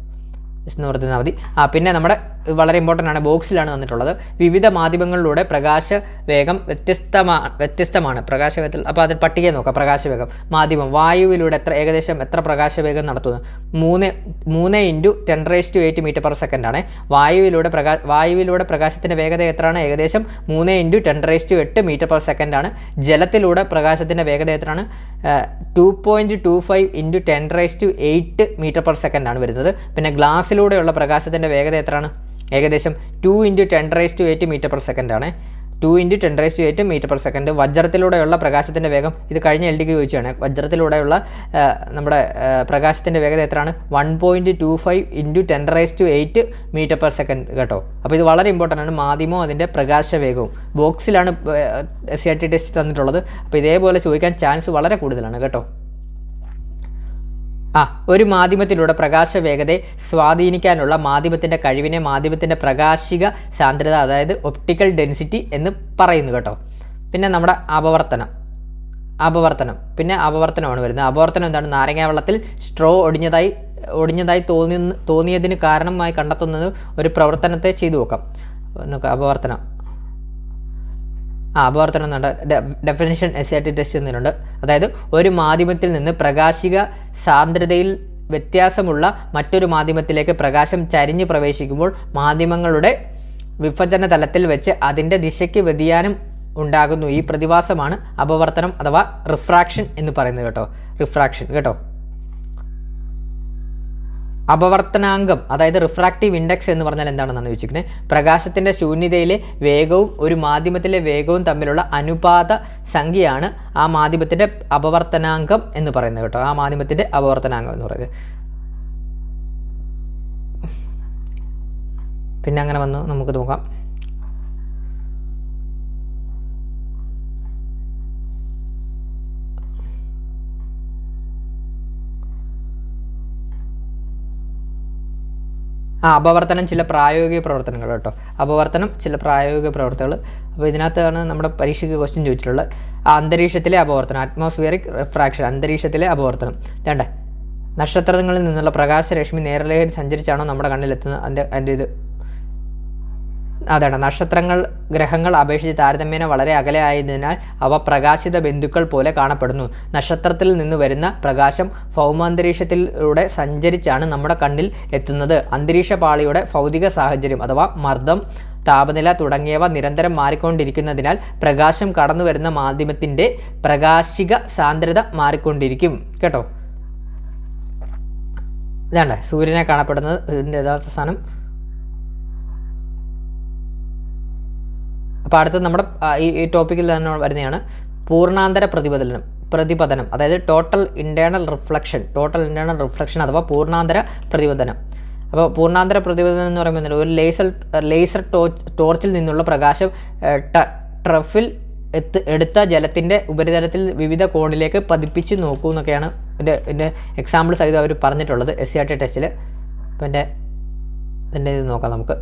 S1: പറഞ്ഞാൽ മതി. ആ പിന്നെ നമ്മുടെ വളരെ ഇമ്പോർട്ടന്റ് ആണ്. ബോക്സിലാണ് തന്നിട്ടുള്ളത്. വിവിധ മാധ്യമങ്ങളിലൂടെ പ്രകാശ വേഗം വ്യത്യസ്തമാണ്. വ്യത്യസ്തമാണ് പ്രകാശവേഗത്തിൽ അപ്പോൾ അതിൽ പട്ടിക നോക്കാം. പ്രകാശവേഗം മാധ്യമം. വായുവിലൂടെ എത്ര ഏകദേശം എത്ര പ്രകാശവേഗം നടത്തുന്നു? മൂന്ന് മൂന്ന് into ten raise to eight metre per second ആണ്. വായുവിലൂടെ പ്രകാശ വായുവിലൂടെ പ്രകാശത്തിന്റെ വേഗത എത്രയാണ്? ഏകദേശം മൂന്ന് ഇന്റു ടെൻ റേസ് ടു എട്ട് മീറ്റർ പെർ സെക്കൻഡ് ആണ്. ജലത്തിലൂടെ പ്രകാശത്തിന്റെ വേഗത എത്രയാണ്? Two point two five into ten raise to eight metre per second ആണ് വരുന്നത്. പിന്നെ ഗ്ലാസ്സിലൂടെയുള്ള പ്രകാശത്തിന്റെ വേഗത എത്രയാണ്? ഏകദേശം two into ten raise to eight metre per second ആണ്. Two into ten raise to eight metre per second വജ്രത്തിലൂടെയുള്ള പ്രകാശത്തിന്റെ വേഗം ഇത് കഴിഞ്ഞ എൽ ഡിക്ക് ചോദിച്ചാണ് വജ്രത്തിലൂടെയുള്ള നമ്മുടെ പ്രകാശത്തിന്റെ വേഗത എത്രയാണ്? One point two five into ten raise to eight metre per second കേട്ടോ. അപ്പോൾ ഇത് വളരെ ഇമ്പോർട്ടന്റ് ആണ്. മാധ്യമവും അതിന്റെ പ്രകാശ വേഗവും. ബോക്സിലാണ് S C R T test തന്നിട്ടുള്ളത്. അപ്പോൾ ഇതേപോലെ ചോദിക്കാൻ ചാൻസ് വളരെ കൂടുതലാണ് കേട്ടോ. ആ ഒരു മാധ്യമത്തിലൂടെ പ്രകാശ വേഗതയെ സ്വാധീനിക്കാനുള്ള മാധ്യമത്തിന്റെ കഴിവിനെ മാധ്യമത്തിന്റെ പ്രകാശിക സാന്ദ്രത അതായത് ഒപ്റ്റിക്കൽ ഡെൻസിറ്റി എന്ന് പറയുന്നു കേട്ടോ. പിന്നെ നമ്മുടെ അപവർത്തനം അപവർത്തനം പിന്നെ അപവർത്തനമാണ് വരുന്നത്. അപവർത്തനം എന്താണ്? നാരങ്ങ വെള്ളത്തിൽ സ്ട്രോ ഒടിഞ്ഞതായി ഒടിഞ്ഞതായി തോന്നി തോന്നിയതിന് കാരണമായി കണ്ടെത്തുന്നത് ഒരു പ്രവർത്തനത്തെ ചെയ്തു നോക്കാം. അപവർത്തനം അപവർത്തനം എന്നുണ്ട് ഡെഫിനിഷൻ ടി ടെസ്റ്റ് എന്നുണ്ട് അതായത് ഒരു മാധ്യമത്തിൽ നിന്ന് പ്രകാശിക സാന്ദ്രതയിൽ വ്യത്യാസമുള്ള മറ്റൊരു മാധ്യമത്തിലേക്ക് പ്രകാശം ചരിഞ്ഞ് പ്രവേശിക്കുമ്പോൾ മാധ്യമങ്ങളുടെ വിഭജന തലത്തിൽ വെച്ച് അതിന്റെ ദിശയ്ക്ക് വ്യതിയാനം ഉണ്ടാകുന്നു. ഈ പ്രതിഭാസമാണ് അപവർത്തനം അഥവാ റിഫ്രാക്ഷൻ എന്ന് പറയുന്നത് കേട്ടോ. റിഫ്രാക്ഷൻ കേട്ടോ? അപവർത്തനാങ്കം അതായത് റിഫ്രാക്റ്റീവ് ഇൻഡെക്സ് എന്ന് പറഞ്ഞാൽ എന്താണെന്നാണ് ചോദിച്ചിരിക്കുന്നത്? പ്രകാശത്തിന്റെ ശൂന്യതയിലെ വേഗവും ഒരു മാധ്യമത്തിലെ വേഗവും തമ്മിലുള്ള അനുപാത സംഖ്യയാണ് ആ മാധ്യമത്തിന്റെ അപവർത്തനാംഗം എന്ന് പറയുന്നത് കേട്ടോ. ആ മാധ്യമത്തിന്റെ അപവർത്തനാംഗം എന്ന് പറയുന്നത്. പിന്നെ അങ്ങനെ വന്ന്. നമുക്ക് നോക്കാം. ആ അപവർത്തനം ചില പ്രായോഗിക പ്രവർത്തനങ്ങൾ കേട്ടോ. അപവർത്തനം ചില പ്രായോഗിക പ്രവർത്തനങ്ങൾ അപ്പോൾ ഇതിനകത്താണ് നമ്മുടെ പരീക്ഷയ്ക്ക് ക്വസ്റ്റ്യൻ ചോദിച്ചിട്ടുള്ളത്. അന്തരീക്ഷത്തിലെ അപവർത്തനം അറ്റ്മോസ്ഫിയറിക് റിഫ്രാക്ഷൻ അന്തരീക്ഷത്തിലെ അപവർത്തനം. രണ്ട് നക്ഷത്രങ്ങളിൽ നിന്നുള്ള പ്രകാശരശ്മി നേരലേഖയിൽ സഞ്ചരിച്ചാണോ നമ്മുടെ കണ്ണിലെത്തുന്നത്? അതിന്റെ അതിന്റെ ഇത്. അതാണ്. നക്ഷത്രങ്ങൾ ഗ്രഹങ്ങൾ അപേക്ഷിച്ച് താരതമ്യേന വളരെ അകലെ ആയതിനാൽ അവ പ്രകാശിത ബിന്ദുക്കൾ പോലെ കാണപ്പെടുന്നു. നക്ഷത്രത്തിൽ നിന്ന് വരുന്ന പ്രകാശം ഭൗമാന്തരീക്ഷത്തിലൂടെ സഞ്ചരിച്ചാണ് നമ്മുടെ കണ്ണിൽ എത്തുന്നത്. അന്തരീക്ഷ പാളിയുടെ ഭൗതിക സാഹചര്യം അഥവാ മർദ്ദം താപനില തുടങ്ങിയവ നിരന്തരം മാറിക്കൊണ്ടിരിക്കുന്നതിനാൽ പ്രകാശം കടന്നു വരുന്ന മാധ്യമത്തിന്റെ പ്രകാശിക സാന്ദ്രത മാറിക്കൊണ്ടിരിക്കും. കേട്ടോ? ഇതാണ്ടേ സൂര്യനെ കാണപ്പെടുന്നത്. ഇതിന്റെ യഥാർത്ഥ സ്ഥാനം അപ്പോൾ അടുത്തത് നമ്മുടെ ഈ ടോപ്പിക്കിൽ തന്നെ വരുന്നതാണ് പൂർണാന്തര പ്രതിപതനം പ്രതിപതനം അതായത് total internal reflection total internal reflection അഥവാ പൂർണാന്തര പ്രതിപതനം. അപ്പോൾ പൂർണാന്തര പ്രതിപതനം എന്ന് പറയുമ്പോൾ ഒരു ലേസർ ലേസർ ടോർച്ച് ടോർച്ചിൽ നിന്നുള്ള പ്രകാശം ട്രഫിൽ എത്ത് എടുത്ത ജലത്തിന്റെ ഉപരിതലത്തിൽ വിവിധ കോണിലേക്ക് പതിപ്പിച്ച് നോക്കൂ എന്നൊക്കെയാണ് എന്റെ എന്റെ എക്സാമ്പിൾ സഹിതം അവർ പറഞ്ഞിട്ടുള്ളത് എസ് സി ആർ ടി ടെസ്റ്റിൽ അപ്പോൾ എന്റെ ഇതിന്റെ ഇത് നോക്കാം നമുക്ക്.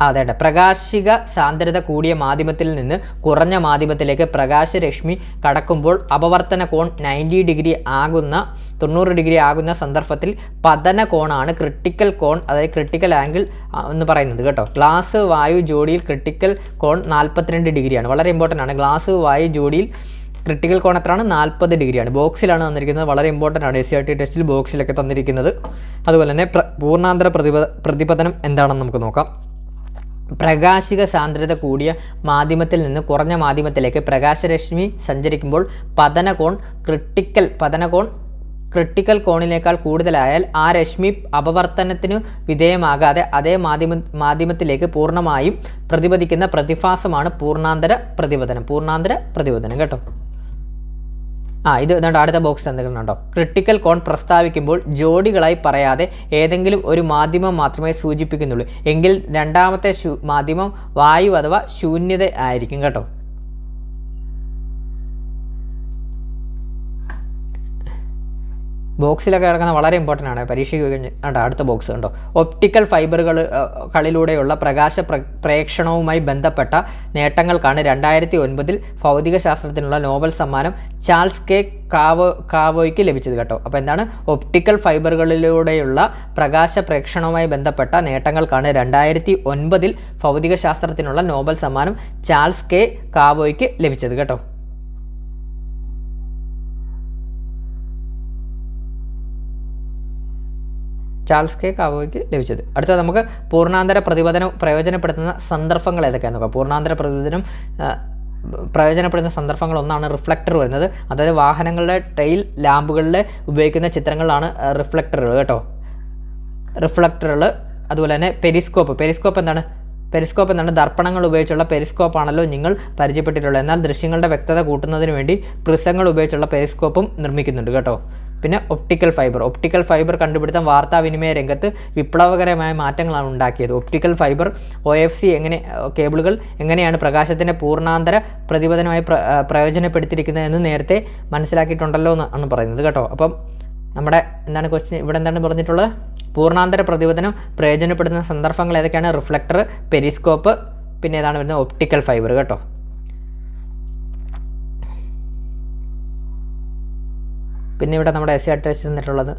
S1: അതെ പ്രകാശിക സാന്ദ്രത കൂടിയ മാധ്യമത്തിൽ നിന്ന് കുറഞ്ഞ മാധ്യമത്തിലേക്ക് പ്രകാശരശ്മി കടക്കുമ്പോൾ അപവർത്തന കോൺ നയന്റി ഡിഗ്രി ആകുന്ന തൊണ്ണൂറ് ഡിഗ്രി ആകുന്ന സന്ദർഭത്തിൽ പതന കോണാണ് ക്രിട്ടിക്കൽ കോൺ അതായത് ക്രിട്ടിക്കൽ ആംഗിൾ എന്ന് പറയുന്നത് കേട്ടോ. ഗ്ലാസ് വായു ജോഡിയിൽ ക്രിട്ടിക്കൽ കോൺ നാൽപ്പത്തിരണ്ട് ഡിഗ്രിയാണ്. വളരെ ഇമ്പോർട്ടന്റ് ആണ്. ഗ്ലാസ് വായു ജോഡിയിൽ ക്രിട്ടിക്കൽ കോൺ എത്രയാണ്? നാൽപ്പത് ഡിഗ്രിയാണ്. ബോക്സിലാണ് തന്നിരിക്കുന്നത്. വളരെ ഇമ്പോർട്ടന്റ് ആണ്. എസ് സി ആർ ടി ടെസ്റ്റിൽ ബോക്സിലൊക്കെ തന്നിരിക്കുന്നത്. അതുപോലെ തന്നെ പൂർണാന്തര പ്രതിപ പ്രതിപതനം എന്താണെന്ന് നമുക്ക് നോക്കാം. പ്രകാശിക സാന്ദ്രത കൂടിയ മാധ്യമത്തിൽ നിന്ന് കുറഞ്ഞ മാധ്യമത്തിലേക്ക് പ്രകാശരശ്മി സഞ്ചരിക്കുമ്പോൾ പതനകോൺ ക്രിട്ടിക്കൽ പതനകോൺ ക്രിട്ടിക്കൽ കോണിനേക്കാൾ കൂടുതലായാൽ ആ രശ്മി അപവർത്തനത്തിനു വിധേയമാകാതെ അതേ മാധ്യമ മാധ്യമത്തിലേക്ക് പൂർണമായും പ്രതിപദിക്കുന്ന പ്രതിഭാസമാണ് പൂർണാന്തര പ്രതിപതനം പൂർണാന്തര പ്രതിപതനം കേട്ടോ? ആ ഇത് ഇതാണ്ട് അടുത്ത ബോക്സ് ഉണ്ടോ? ക്രിട്ടിക്കൽ കോൺ പ്രസ്താവിക്കുമ്പോൾ ജോഡികളായി പറയാതെ ഏതെങ്കിലും ഒരു മാധ്യമം മാത്രമേ സൂചിപ്പിക്കുന്നുള്ളൂ. എങ്കിൽ രണ്ടാമത്തെ മാധ്യമം വായു അഥവാ ശൂന്യത ആയിരിക്കും കേട്ടോ. ബോക്സിലൊക്കെ കിടക്കുന്ന വളരെ ഇമ്പോർട്ടന്റ് ആണ്. പരീക്ഷയ്ക്ക് കണ്ടോ അടുത്ത ബോക്സ് കണ്ടോ? ഒപ്റ്റിക്കൽ ഫൈബറുകൾ കളിലൂടെയുള്ള പ്രകാശ പ്ര- പ്രേക്ഷണവുമായി ബന്ധപ്പെട്ട നേട്ടങ്ങൾക്കാണ് രണ്ടായിരത്തി ഒൻപതിൽ ഭൗതിക ശാസ്ത്രത്തിനുള്ള നോബൽ സമ്മാനം ചാൾസ് കെ കാവോ കാവോയ്ക്ക് ലഭിച്ചത് കേട്ടോ. അപ്പോൾ എന്താണ്? ഒപ്റ്റിക്കൽ ഫൈബറുകളിലൂടെയുള്ള പ്രകാശ പ്രേക്ഷണവുമായി ബന്ധപ്പെട്ട നേട്ടങ്ങൾക്കാണ് രണ്ടായിരത്തി ഒൻപതിൽ ഭൗതിക ശാസ്ത്രത്തിനുള്ള നോബൽ സമ്മാനം ചാൾസ് കെ കാവോയ്ക്ക് ലഭിച്ചത് കേട്ടോ. ചാൾസ് കെ കാവോയ്ക്ക് ലഭിച്ചത്. അടുത്തത് നമുക്ക് പൂർണാന്തര പ്രതിപദനം പ്രയോജനപ്പെടുത്തുന്ന സന്ദർഭങ്ങൾ ഏതൊക്കെയാണെന്ന് നോക്കാം. പൂർണാന്തര പ്രതിപദനം പ്രയോജനപ്പെടുന്ന സന്ദർഭങ്ങൾ ഒന്നാണ് റിഫ്ലക്ടർ വരുന്നത്. അതായത് വാഹനങ്ങളുടെ ടെയിൽ ലാമ്പുകളിൽ ഉപയോഗിക്കുന്ന ചിത്രങ്ങളാണ് റിഫ്ലക്ടറുകൾ കേട്ടോ. റിഫ്ലക്ടറുകൾ അതുപോലെ തന്നെ പെരിസ്കോപ്പ്. പെരിസ്കോപ്പ് എന്താണ്? പെരിസ്കോപ്പ് എന്താണ്? ദർപ്പണങ്ങൾ ഉപയോഗിച്ചുള്ള പെരിസ്കോപ്പ് ആണല്ലോ നിങ്ങൾ പരിചയപ്പെട്ടിട്ടുള്ളത്. എന്നാൽ ദൃശ്യങ്ങളുടെ വ്യക്തത കൂട്ടുന്നതിന് വേണ്ടി പ്രിസങ്ങൾ ഉപയോഗിച്ചുള്ള പെരിസ്കോപ്പും നിർമ്മിക്കുന്നുണ്ട് കേട്ടോ. പിന്നെ ഒപ്റ്റിക്കൽ ഫൈബർ ഒപ്റ്റിക്കൽ ഫൈബർ കണ്ടുപിടുത്തം വാർത്താവിനിമയ രംഗത്ത് വിപ്ലവകരമായ മാറ്റങ്ങളാണ് ഉണ്ടാക്കിയത്. Optical fibre O F C എങ്ങനെ കേബിളുകൾ എങ്ങനെയാണ് പ്രകാശത്തിന്റെ പൂർണാന്തര പ്രതിപതനമായി പ്ര പ്രയോജനപ്പെടുത്തിയിരിക്കുന്നത് പ്രയോജനപ്പെടുത്തിയിരിക്കുന്നതെന്ന് നേരത്തെ മനസ്സിലാക്കിയിട്ടുണ്ടല്ലോ എന്നാണ് പറയുന്നത് കേട്ടോ. അപ്പം നമ്മുടെ എന്താണ് ക്വസ്റ്റ്യൻ ഇവിടെ എന്താണ് പറഞ്ഞിട്ടുള്ളത്? പൂർണാന്തര പ്രതിപതനം പ്രയോജനപ്പെടുന്ന സന്ദർഭങ്ങൾ ഏതൊക്കെയാണ്? റിഫ്ലക്ടർ പെരിസ്കോപ്പ് പിന്നെ ഏതാണ് വരുന്നത്? ഒപ്റ്റിക്കൽ ഫൈബർ കേട്ടോ. പിന്നെ ഇവിടെ നമ്മുടെ എസ് സി അറ്റാച്ച് തന്നിട്ടുള്ളത്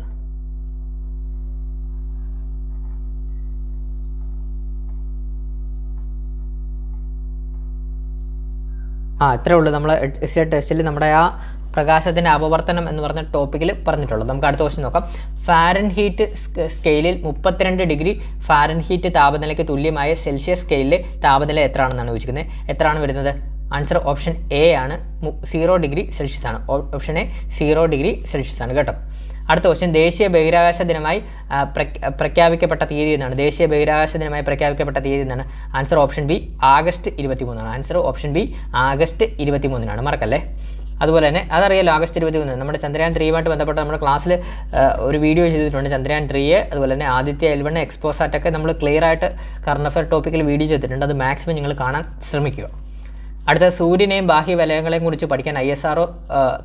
S1: ആ അത്രേ ഉള്ളൂ. നമ്മൾ എസ് സി ടെസ്റ്റിൽ നമ്മുടെ ആ പ്രകാശത്തിന്റെ അപവർത്തനം എന്ന് പറഞ്ഞ ടോപ്പിക്കിൽ പറഞ്ഞിട്ടുള്ളത്. നമുക്ക് അടുത്ത ക്വസ്റ്റ്യൻ നോക്കാം. ഫാരൻ ഹീറ്റ് സ്കെയിലിൽ മുപ്പത്തിരണ്ട് ഡിഗ്രി ഫാരൻ ഹീറ്റ് താപനിലയ്ക്ക് തുല്യമായ സെൽഷ്യസ് സ്കെയിലിൽ താപനില എത്രയാണെന്നാണ് ചോദിക്കുന്നത് എത്രയാണ് വരുന്നത്? ആൻസർ ഓപ്ഷൻ എ ആണ്. സീറോ ഡിഗ്രി സെൽഷ്യസ് ആണ്. Option A zero degree Celsius ആണ് കേട്ടോ. അടുത്ത ക്വസ്റ്റ്യൻ ദേശീയ ബഹിരാകാശ ദിനമായി പ്രഖ്യാപിക്കപ്പെട്ട തീയതി എന്നാണ്. ദേശീയ ബഹിരാകാശ ദിനമായി പ്രഖ്യാപിക്കപ്പെട്ട തീയതി എന്നാണ്. ആൻസർ ഓപ്ഷൻ ബി ആഗസ്റ്റ് ഇരുപത്തി മൂന്നാണ് ആൻസർ ഓപ്ഷൻ ബി ആഗസ്റ്റ് ഇരുപത്തി മൂന്നിനാണ് മറക്കല്ലേ? അതുപോലെ തന്നെ അതറിയാലോ ആഗസ്റ്റ് ഇരുപത്തി മൂന്ന് നമ്മുടെ ചന്ദ്രയാൻ ത്രീയുമായിട്ട് ബന്ധപ്പെട്ട് നമ്മുടെ ക്ലാസ്സിൽ ഒരു വീഡിയോ ചെയ്തിട്ടുണ്ട്. ചന്ദ്രയാൻ ത്രീയെ അതുപോലെ തന്നെ ആദിത്യ എൽവൺ എക്സ്പോസാറ്റൊക്കെ നമ്മൾ ക്ലിയർ ആയിട്ട് കറണ്ട് അഫയർ ടോപ്പിക്കിൽ വീഡിയോ ചെയ്തിട്ടുണ്ട്. അത് മാക്സിമം നിങ്ങൾ കാണാൻ ശ്രമിക്കുക. അടുത്ത സൂര്യനെയും ബാഹ്യ വലയങ്ങളെയും കുറിച്ച് പഠിക്കാൻ ഐ എസ് ആർ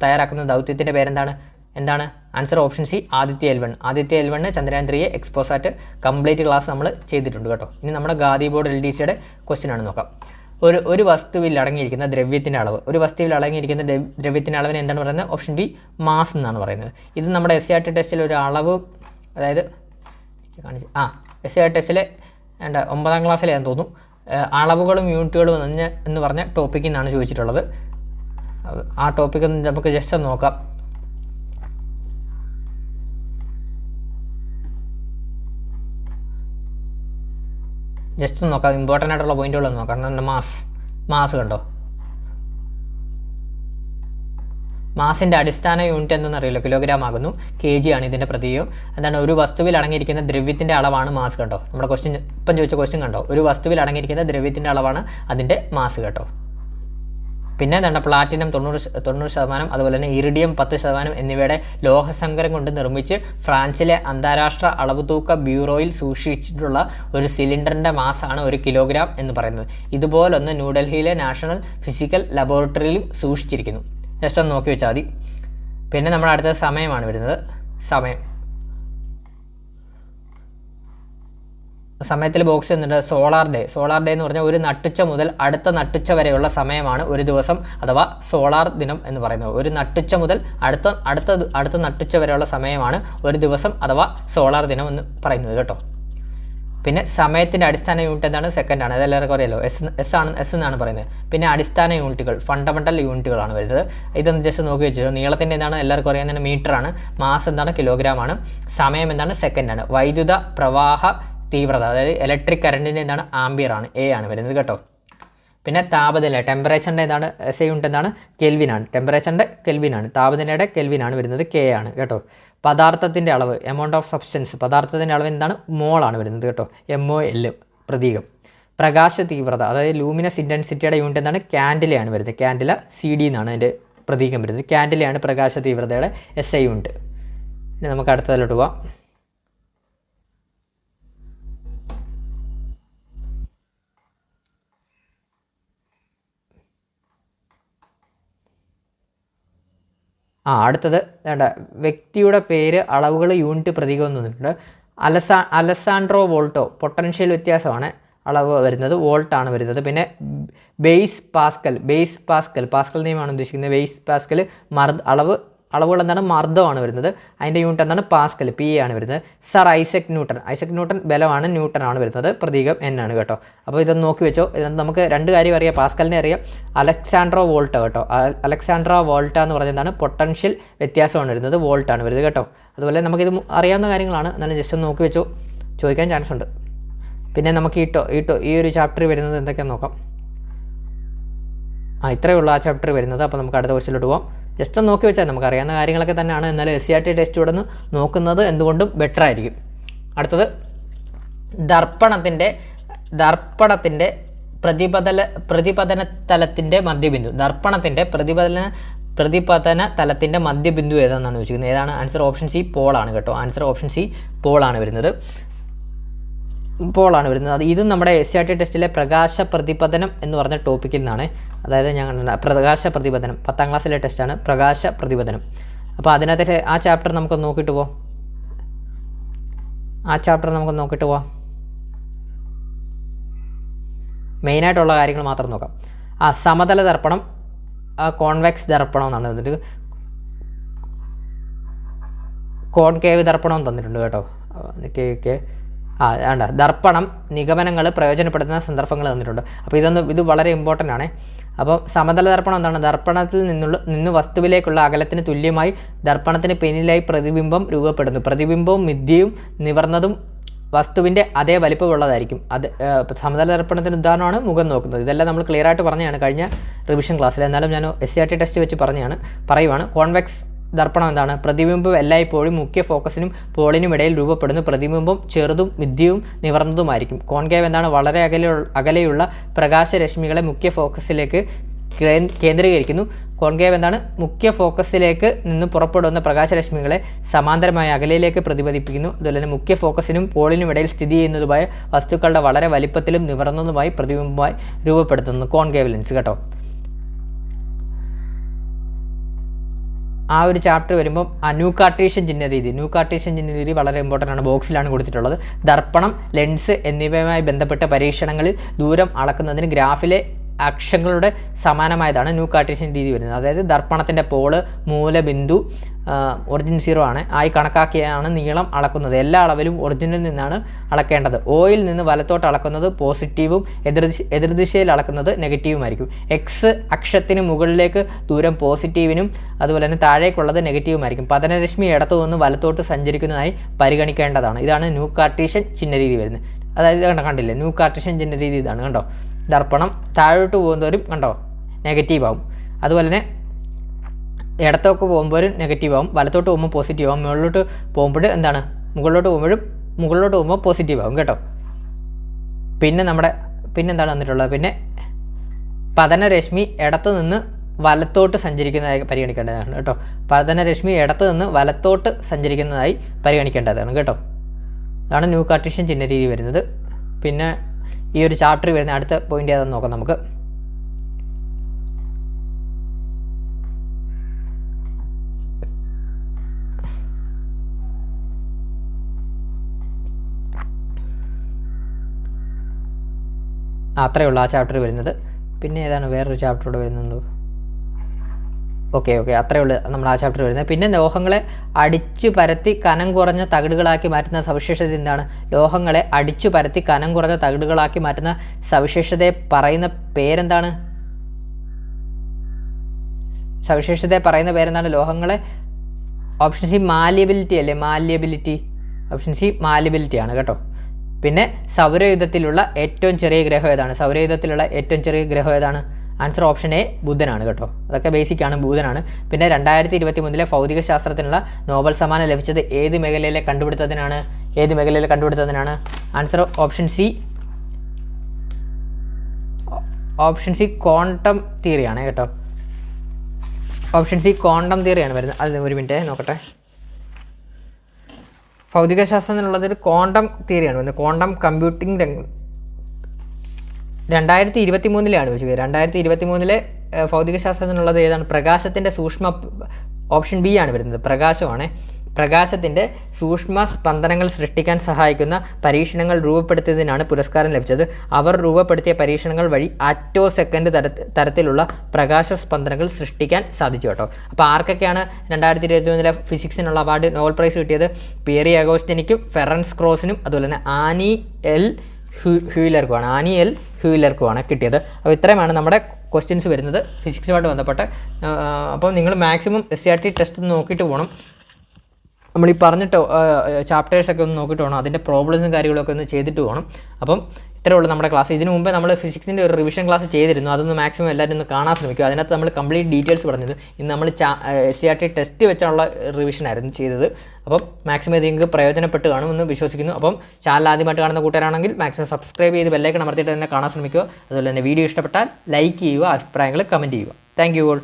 S1: തയ്യാറാക്കുന്ന ദൗത്യത്തിന്റെ പേരെന്താണ്? എന്താണ്? Answer option C Aditya L one Aditya L one one Chandrayaan ത്രീയെ XPoSat complete class നമ്മൾ ചെയ്തിട്ടുണ്ട് കേട്ടോ. ഇനി നമ്മുടെ ഗാദി ബോർഡ് എൽ ഡി സിയുടെ ക്വസ്റ്റ്യൻ ആണ് നോക്കാം. ഒരു ഒരു വസ്തുവിൽ അടങ്ങിയിരിക്കുന്ന ദ്രവ്യത്തിന്റെ അളവ്. ഒരു വസ്തുവിൽ അടങ്ങിയിരിക്കുന്ന ദ്രവ്യ- ദ്രവ്യത്തിന്റെ അളവിന് എന്താണ് പറയുന്നത്? ഓപ്ഷൻ ബി മാസ് എന്നാണ് പറയുന്നത്. ഇത് നമ്മുടെ എസ് സി ആർ ടി ടെസ്റ്റിൽ ഒരു അളവ് അതായത് കാണിച്ച് ആ എസ് സി ആർ ടെസ്റ്റിലെ എന്താ ഒമ്പതാം ക്ലാസ്സിലെ ഞാൻ തോന്നുന്നു. അളവുകളും യൂണിറ്റുകളും എന്ന് എന്ന് പറഞ്ഞ ടോപ്പിക്കിൽ നിന്നാണ് ചോദിച്ചിട്ടുള്ളത്. ആ ടോപ്പിക്ക് ഒന്ന് നമുക്ക് ജസ്റ്റ് ഒന്ന് നോക്കാം. ജസ്റ്റ് നോക്കാം. ഇമ്പോർട്ടന്റ് ആയിട്ടുള്ള പോയിന്റുകളൊന്നും നോക്കാം. കാരണം മാസ് മാസ് കണ്ടോ? മാസിന്റെ അടിസ്ഥാന യൂണിറ്റ് എന്തെന്നറിയില്ല. കിലോഗ്രാം ആകുന്നു. കെ ജി ആണ് ഇതിന്റെ പ്രതീകം എന്താണ്? ഒരു വസ്തുവിൽ അടങ്ങിയിരിക്കുന്ന ദ്രവ്യത്തിന്റെ അളവാണ് മാസ് കേട്ടോ നമ്മുടെ ക്വസ്റ്റ്യൻ ഇപ്പം ചോദിച്ച ക്വസ്റ്റ്യൻ കണ്ടോ? ഒരു വസ്തുവിൽ അടങ്ങിയിരിക്കുന്ന ദ്രവ്യത്തിന്റെ അളവാണ് അതിന്റെ മാസ് കേട്ടോ പിന്നെ എന്താണ്? പ്ലാറ്റിനം തൊണ്ണൂറ് തൊണ്ണൂറ് ശതമാനം അതുപോലെ തന്നെ ഇറിഡിയം പത്ത് ശതമാനം എന്നിവയുടെ ലോഹസങ്കരം കൊണ്ട് നിർമ്മിച്ച് ഫ്രാൻസിലെ അന്താരാഷ്ട്ര അളവുതൂക്ക ബ്യൂറോയിൽ സൂക്ഷിച്ചിട്ടുള്ള ഒരു സിലിണ്ടറിന്റെ മാസാണ് ഒരു കിലോഗ്രാം എന്ന് പറയുന്നത്. ഇതുപോലൊന്ന് ന്യൂഡൽഹിയിലെ നാഷണൽ ഫിസിക്കൽ ലബോറട്ടറിയിലും സൂക്ഷിച്ചിരിക്കുന്നു. ജസ്റ്റ് ഒന്ന് നോക്കി വെച്ചാൽ മതി പിന്നെ നമ്മുടെ അടുത്ത സമയമാണ് വരുന്നത്. സമയം. സമയത്തിൽ ബോക്സ് എന്നിട്ട് സോളാർ ഡേ സോളാർ ഡേ എന്ന് പറഞ്ഞാൽ ഒരു നട്ടുച്ച മുതൽ അടുത്ത നട്ടുച്ച വരെയുള്ള സമയമാണ് ഒരു ദിവസം അഥവാ സോളാർ ദിനം എന്ന് പറയുന്നത്. ഒരു നട്ടുച്ച മുതൽ അടുത്ത അടുത്ത അടുത്ത നട്ടുച്ച വരെയുള്ള സമയമാണ് ഒരു ദിവസം അഥവാ സോളാർ ദിനം എന്ന് പറയുന്നത് കേട്ടോ. പിന്നെ സമയത്തിന്റെ അടിസ്ഥാന യൂണിറ്റ് എന്താണ്? സെക്കൻഡ് ആണ്. അതെല്ലാവർക്കും അറിയാലോ. എസ് എസ് ആണ് എസ് എന്നാണ് പറയുന്നത്. പിന്നെ അടിസ്ഥാന യൂണിറ്റുകൾ ഫണ്ടമെന്റൽ യൂണിറ്റുകളാണ് വരുന്നത്. ഇതൊന്ന് ജസ്റ്റ് നോക്കി വെച്ചത് നീളത്തിന്റെ എന്താണ്? എല്ലാവർക്കും അറിയാവുന്ന ആണ്. മാസ് എന്താണ്? കിലോഗ്രാം ആണ്. സമയം എന്താണ്? സെക്കൻഡ് ആണ്. വൈദ്യുത പ്രവാഹ തീവ്രത അതായത് ഇലക്ട്രിക് കറണ്ടിന്റെ എന്താണ്? ആംബിയർ ആണ്. എ ആണ് വരുന്നത് കേട്ടോ. പിന്നെ താപനില ടെമ്പറേച്ചറിന്റെ എന്താണ്? എസ് യൂണിറ്റ് എന്താണ്? കെൽവിനാണ് ടെമ്പറേച്ചറിന്റെ കെൽവിനാണ് താപനിലയുടെ കെൽവിനാണ് വരുന്നത് കെ ആണ് കേട്ടോ. പദാർത്ഥത്തിന്റെ അളവ് എമൗണ്ട് ഓഫ് സബ്സ്റ്റൻസ് പദാർത്ഥത്തിന്റെ അളവ് എന്താണ്? മോളാണ് വരുന്നത് കേട്ടോ. എം ഒ എൽ പ്രതീകം. പ്രകാശ തീവ്രത അതായത് ലൂമിനസ് ഇന്റൻസിറ്റിയുടെ യൂണിറ്റ് എന്താണ് ക്യാൻഡിലയാണ് വരുന്നത്. ക്യാൻഡില സി ഡി എന്നാണ് അതിന്റെ പ്രതീകം വരുന്നത്. ക്യാൻഡിലയാണ് പ്രകാശ തീവ്രതയുടെ എസ് ഐ യൂണിറ്റ് ഇനി നമുക്ക് അടുത്തതിലോട്ട് പോവാം. ആ അടുത്തത് വേണ്ട. വ്യക്തിയുടെ പേര് അളവുകൾ യൂണിറ്റ് പ്രതീകം തന്നിട്ടുണ്ട് അലസാ അലസാൻഡ്രോ വോൾട്ടോ പൊട്ടൻഷ്യൽ വ്യത്യാസമാണ് അളവ് വരുന്നത്. വോൾട്ടാണ് വരുന്നത്. പിന്നെ base Pascal base Pascal Pascal നിയമമാണ് ഉദ്ദേശിക്കുന്നത്. ബേസ് പാസ്കൽ മർദ്ദ അളവ് അളവുകൾ എന്താണ്? മർദ്ദമാണ് വരുന്നത്. അതിന്റെ യൂണിറ്റ് എന്താണ്? പാസ്കൽ പി ആണ് വരുന്നത്. Sir Isaac Newton Isaac Newton ബലമാണ് ന്യൂട്ടൺ ആണ് വരുന്നത്. പ്രതീകം ആണ് കേട്ടോ. അപ്പോൾ ഇതൊന്ന് നോക്കി വെച്ചോ. ഇത് നമുക്ക് രണ്ട് കാര്യം അറിയാം. പാസ്കലിനെ അറിയാം. അലക്സാൻഡ്രോ വോൾട്ട കേട്ടോ. അലക്സാൻഡ്രോ വോൾട്ട എന്ന് പറയുന്നതാണ് പൊട്ടൻഷ്യൽ വ്യത്യാസമാണ് വരുന്നത്. വോൾട്ടാണ് വരുന്നത് കേട്ടോ. അതുപോലെ നമുക്കിത് അറിയാവുന്ന കാര്യങ്ങളാണ്. എന്നാലും ജസ്റ്റ് ഒന്ന് നോക്കി വെച്ചോ. ചോദിക്കാൻ ചാൻസ് ഉണ്ട്. പിന്നെ നമുക്ക് ഇട്ടോ ഈ ഈ ഒരു ചാപ്റ്റർ വരുന്നത് എന്തൊക്കെയാണെന്ന് നോക്കാം. ആ ഇത്രയേ ഉള്ളൂ ആ ചാപ്റ്റർ വരുന്നത്. അപ്പോൾ നമുക്ക് അടുത്ത ക്വസ്റ്റിലോട്ട് പോകാം ജസ്റ്റ് നോക്കി വെച്ചാൽ നമുക്ക് അറിയാവുന്ന കാര്യങ്ങളൊക്കെ തന്നെയാണ്. എന്നാലും S C R T test ഇവിടെ നിന്ന് നോക്കുന്നത് എന്തുകൊണ്ടും ബെറ്റർ ആയിരിക്കും. അടുത്തത് ദർപ്പണത്തിന്റെ ദർപ്പണത്തിന്റെ പ്രതിപതല പ്രതിപതന തലത്തിന്റെ മധ്യബിന്ദു. ദർപ്പണത്തിന്റെ പ്രതിപതന പ്രതിപതന തലത്തിന്റെ മധ്യബിന്ദു ഏതാണെന്നാണ് ചോദിക്കുന്നത് ഏതാണ് ആൻസർ ഓപ്ഷൻ സി പോളാണ് കേട്ടോ. ആൻസർ ഓപ്ഷൻ സി പോളാണ് വരുന്നത്. പോളാണ് വരുന്നത്. അത് ഇതും നമ്മുടെ എസ് സി ആർ ടി ടെസ്റ്റിലെ പ്രകാശ പ്രതിപതനം എന്ന് പറഞ്ഞ ടോപ്പിക്കിൽ നിന്നാണ് അതായത് ഞാൻ കണ്ട പ്രകാശ പ്രതിബദ്ധനം പത്താം ക്ലാസ്സിലെ ടെസ്റ്റാണ് പ്രകാശ പ്രതിബദ്ധനം അപ്പോൾ അതിനകത്തെ ആ ചാപ്റ്റർ നമുക്ക് നോക്കിയിട്ട് പോവാം. ആ ചാപ്റ്റർ നമുക്ക് നോക്കിയിട്ട് പോവാം. മെയിനായിട്ടുള്ള കാര്യങ്ങൾ മാത്രം നോക്കാം. ആ സമതല ദർപ്പണം കോൺവെക്സ് ദർപ്പണം എന്നാണ് തന്നിട്ട് കോൺകേവ് ദർപ്പണം തന്നിട്ടുണ്ട് കേട്ടോ. കേ ആ വേണ്ട. ദർപ്പണം നിഗമനങ്ങൾ പ്രയോജനപ്പെടുത്തുന്ന സന്ദർഭങ്ങൾ തന്നിട്ടുണ്ട്. അപ്പോൾ ഇതൊന്ന് ഇത് വളരെ ഇമ്പോർട്ടന്റ് ആണ്. അപ്പോൾ സമതല ദർപ്പണം എന്താണ്? ദർപ്പണത്തിൽ നിന്നുള്ള നിന്ന് വസ്തുവിലേക്കുള്ള അകലത്തിന് തുല്യമായി ദർപ്പണത്തിന് പിന്നിലായി പ്രതിബിംബം രൂപപ്പെടുന്നു. പ്രതിബിംബവും മിഥ്യയും നിവർന്നതും വസ്തുവിന്റെ അതേ വലിപ്പമുള്ളതായിരിക്കും. അത് സമതല ദർപ്പണത്തിന് ഉദാഹരണമാണ് മുഖം നോക്കുന്നത്. ഇതെല്ലാം നമ്മൾ ക്ലിയർ ആയിട്ട് പറഞ്ഞതാണ് കഴിഞ്ഞ റിവിഷൻ ക്ലാസ്സിൽ എന്നാലും ഞാൻ S C R T test വെച്ച് പറഞ്ഞാണ് പറയുവാണ്. കോൺവെക്സ് ദർപ്പണം എന്താണ്? പ്രതിബിംബം എല്ലായ്പ്പോഴും മുഖ്യ ഫോക്കസിനും പോളിനും ഇടയിൽ രൂപപ്പെടുന്നു. പ്രതിബിംബം ചെറുതും മിഥ്യവും നിവർന്നതുമായിരിക്കും. കോൺകേവ് എന്താണ്? വളരെ അകലെ അകലെയുള്ള പ്രകാശരശ്മികളെ മുഖ്യ ഫോക്കസിലേക്ക് കേന്ദ്രീകരിക്കുന്നു. കോൺകേവ് എന്താണ്? മുഖ്യ ഫോക്കസിലേക്ക് നിന്ന് പുറപ്പെടുന്ന പ്രകാശരശ്മികളെ സമാന്തരമായ അകലയിലേക്ക് പ്രതിപദിപ്പിക്കുന്നു അതുപോലെ തന്നെ മുഖ്യ ഫോക്കസിനും പോളിനും ഇടയിൽ സ്ഥിതി ചെയ്യുന്നതുമായ വസ്തുക്കളുടെ വളരെ വലിപ്പത്തിലും നിവർന്നതുമായി പ്രതിബിംബമായി രൂപപ്പെടുത്തുന്നു കോൺകേവ് ലെൻസ്. കേട്ടോ. ആ ഒരു ചാപ്റ്റർ വരുമ്പോൾ ആ ന്യൂ കാർട്ടീഷ്യൻ ചിഹ്ന രീതി. ന്യൂ കാർട്ടീഷ്യൻ ചിഹ്ന രീതി വളരെ ഇമ്പോർട്ടന്റ് ആണ്. ബോക്സിലാണ് കൊടുത്തിട്ടുള്ളത്. ദർപ്പണം ലെൻസ് എന്നിവയുമായി ബന്ധപ്പെട്ട പരീക്ഷണങ്ങളിൽ ദൂരം അളക്കുന്നതിന് ഗ്രാഫിലെ അക്ഷങ്ങളുടെ സമാനമായതാണ് ന്യൂ കാർട്ടീഷ്യൻ രീതി വരുന്നത്. അതായത് ദർപ്പണത്തിന്റെ പോൾ മൂലബിന്ദു ഒറിജിൻ സീറോ ആണ്. ആയി കണക്കാക്കിയാണ് നീളം അളക്കുന്നത്. എല്ലാ അളവിലും ഒറിജിനിൽ നിന്നാണ് അളക്കേണ്ടത്. ഓയിൽ നിന്ന് വലത്തോട്ട് അളക്കുന്നത് പോസിറ്റീവും എതിർദിശ എതിർദിശയിൽ അളക്കുന്നത് നെഗറ്റീവുമായിരിക്കും എക്സ് അക്ഷത്തിന് മുകളിലേക്ക് ദൂരം പോസിറ്റീവിനും അതുപോലെ തന്നെ താഴേക്കുള്ളത് നെഗറ്റീവുമായിരിക്കും പതനരശ്മി ഇടത്തു നിന്ന് വലത്തോട്ട് സഞ്ചരിക്കുന്നതായി പരിഗണിക്കേണ്ടതാണ്. ഇതാണ് ന്യൂ കാർട്ടീഷ്യൻ ചിഹ്ന രീതി വരുന്നത്. അതായത് കണ്ടോ കണ്ടില്ലേ? ന്യൂ കാർട്ടീഷ്യൻ ചിഹ്ന രീതി ഇതാണ്. കണ്ടോ? ദർപ്പണം താഴോട്ട് പോകുന്നവരും കണ്ടോ? നെഗറ്റീവ് ആവും. അതുപോലെ തന്നെ ഇടത്തോക്ക് പോകുമ്പോഴും നെഗറ്റീവ് ആവും. വലത്തോട്ട് പോകുമ്പോൾ പോസിറ്റീവ് ആവും. മുകളിലോട്ട് പോകുമ്പോൾ എന്താണ്? മുകളിലോട്ട് പോകുമ്പോഴും മുകളിലോട്ട് പോകുമ്പോൾ പോസിറ്റീവ് ആവും കേട്ടോ. പിന്നെ നമ്മുടെ പിന്നെ എന്താണ് വന്നിട്ടുള്ളത്? പിന്നെ പതനരശ്മി ഇടത്ത് നിന്ന് വലത്തോട്ട് സഞ്ചരിക്കുന്നതായി പരിഗണിക്കേണ്ടതാണ് കേട്ടോ. പതനരശ്മി ഇടത്ത് നിന്ന് വലത്തോട്ട് സഞ്ചരിക്കുന്നതായി പരിഗണിക്കേണ്ടതാണ് കേട്ടോ. അതാണ് ന്യൂ കാർട്ടീഷ്യൻ ചിഹ്ന രീതി വരുന്നത്. പിന്നെ ഈ ഒരു ചാപ്റ്റർ വരുന്ന അടുത്ത പോയിന്റ് ഏതാണെന്ന് നോക്കാം നമുക്ക്. അത്രയുള്ള അത്രയേ ഉള്ളൂ ആ ചാപ്റ്റർ വരുന്നത്. പിന്നെ ഏതാണ് വേറൊരു ചാപ്റ്ററോട് വരുന്നത്? Okay okay. അത്രയേ ഉള്ളൂ നമ്മൾ ആ ചാപ്റ്റർ വരുന്നത്. പിന്നെ ലോഹങ്ങളെ അടിച്ചു പരത്തി കനം കുറഞ്ഞ തകിടുകളാക്കി മാറ്റുന്ന സവിശേഷത എന്താണ്? ലോഹങ്ങളെ അടിച്ചു പരത്തി കനം കുറഞ്ഞ തകിടുകളാക്കി മാറ്റുന്ന സവിശേഷതയെ പറയുന്ന പേരെന്താണ്? സവിശേഷതയെ പറയുന്ന പേരെന്താണ്? ലോഹങ്ങളെ ഓപ്ഷൻ സി മാലിയബിലിറ്റി അല്ലേ? മാലിയബിലിറ്റി ഓപ്ഷൻ സി മാലിയബിലിറ്റി ആണ് കേട്ടോ. പിന്നെ സൗരയുധത്തിലുള്ള ഏറ്റവും ചെറിയ ഗ്രഹം ഏതാണ്? സൗരയുധത്തിലുള്ള ഏറ്റവും ചെറിയ ഗ്രഹം ഏതാണ്? ആൻസർ ഓപ്ഷൻ എ ബുധനാണ് കേട്ടോ. അതൊക്കെ ബേസിക് ആണ് ബുധനാണ്. പിന്നെ രണ്ടായിരത്തി ഇരുപത്തി മൂന്നിലെ ഭൗതിക ശാസ്ത്രത്തിനുള്ള നോബൽ സമ്മാനം ലഭിച്ചത് ഏത് മേഖലയിലെ കണ്ടുപിടുത്തത്തിനാണ്? ഏത് മേഖലയിലെ കണ്ടുപിടുത്തതിനാണ് answer option C option C quantum തിയറിയാണ് കേട്ടോ. ഓപ്ഷൻ സി ക്വാണ്ടം തിയറിയാണ് വരുന്നത്. അത് ഒരു മിനിറ്റ് നോക്കട്ടെ. ഭൗതികശാസ്ത്രം എന്നുള്ളത് ക്വാണ്ടം തിയറിയാണ് വരുന്നത്. ക്വാണ്ടം കമ്പ്യൂട്ടിംഗ് രണ്ടായിരത്തി ഇരുപത്തി മൂന്നിലാണ് ചോദിച്ചത് രണ്ടായിരത്തി ഇരുപത്തി മൂന്നിലെ ഭൗതികശാസ്ത്രത്തിനുള്ളത് ഏതാണ്? പ്രകാശത്തിന്റെ സൂക്ഷ്മ ഓപ്ഷൻ ബി ആണ് വരുന്നത്. പ്രകാശമാണ്. പ്രകാശത്തിന്റെ സൂക്ഷ്മ സ്പന്ദനങ്ങൾ സൃഷ്ടിക്കാൻ സഹായിക്കുന്ന പരീക്ഷണങ്ങൾ രൂപപ്പെടുത്തിയതിനാണ് പുരസ്കാരം ലഭിച്ചത്. അവർ രൂപപ്പെടുത്തിയ പരീക്ഷണങ്ങൾ വഴി അറ്റോ സെക്കൻഡ് തര തരത്തിലുള്ള പ്രകാശ സ്പന്ദനങ്ങൾ സൃഷ്ടിക്കാൻ സാധിച്ചു കേട്ടോ. അപ്പോൾ ആർക്കൊക്കെയാണ് രണ്ടായിരത്തി ഇരുപത്തി മൂന്നിലെ ഫിസിക്സിനുള്ള അവാർഡ് നോബൽ പ്രൈസ് കിട്ടിയത്? പിയറി അഗോസ്റ്റിനിക്കും ഫെറൻസ് ക്രോസിനും അതുപോലെ തന്നെ ആനി എൽ ഹ്യൂ ഹ്യൂലർക്കുമാണ് ആനിയൽ ഹ്യൂലർക്കുമാണ് കിട്ടിയത്. അപ്പോൾ ഇത്രയുമാണ് നമ്മുടെ ക്വസ്റ്റ്യൻസ് വരുന്നത്. ഫിസിക്സുമായിട്ട് ബന്ധപ്പെട്ട്. അപ്പോൾ നിങ്ങൾ maximum S C R T test നോക്കിയിട്ട് പോകണം നമ്മൾ ഈ പറഞ്ഞിട്ട് ചാപ്റ്റേഴ്സൊക്കെ ഒന്ന് നോക്കിയിട്ട് പോകണം അതിന്റെ പ്രോബ്ലംസും കാര്യങ്ങളൊക്കെ ഒന്ന് ചെയ്തിട്ട് പോകണം അപ്പം ഇത്രേ ഉള്ളൂ നമ്മുടെ ക്ലാസ്. ഇതിനു മുമ്പേ നമ്മൾ ഫിസിക്സിന്റെ ഒരു റിവിഷൻ ക്ലാസ് ചെയ്തിരുന്നു. അതൊന്ന് മാക്സിമം എല്ലാവരും ഒന്ന് കാണാൻ ശ്രമിക്കുക. അതിനകത്ത് നമ്മൾ കംപ്ലീറ്റ് ഡീറ്റെയിൽസ് പറഞ്ഞത് ഇന്ന് നമ്മൾ S C R T test വെച്ചുള്ള റിവിഷൻ ആയിരുന്നു ചെയ്തത്. അപ്പം മാക്സിമം ഇത് നിങ്ങൾക്ക് പ്രയോജനപ്പെട്ട് കാണുമെന്ന് വിശ്വസിക്കുന്നു. അപ്പം ചാനൽ ആദ്യമായിട്ട് കാണുന്ന കൂട്ടുകാരാണെങ്കിൽ മാക്സിമം സബ്സ്ക്രൈബ് ചെയ്ത് ബെല്ലൈക്കൺ അമർത്തിയിട്ട് തന്നെ കാണാൻ ശ്രമിക്കുക. അതുപോലെ തന്നെ വീഡിയോ ഇഷ്ടപ്പെട്ടാൽ ലൈക്ക് ചെയ്യുക അഭിപ്രായങ്ങൾ കമന്റ് ചെയ്യുക. Thank you all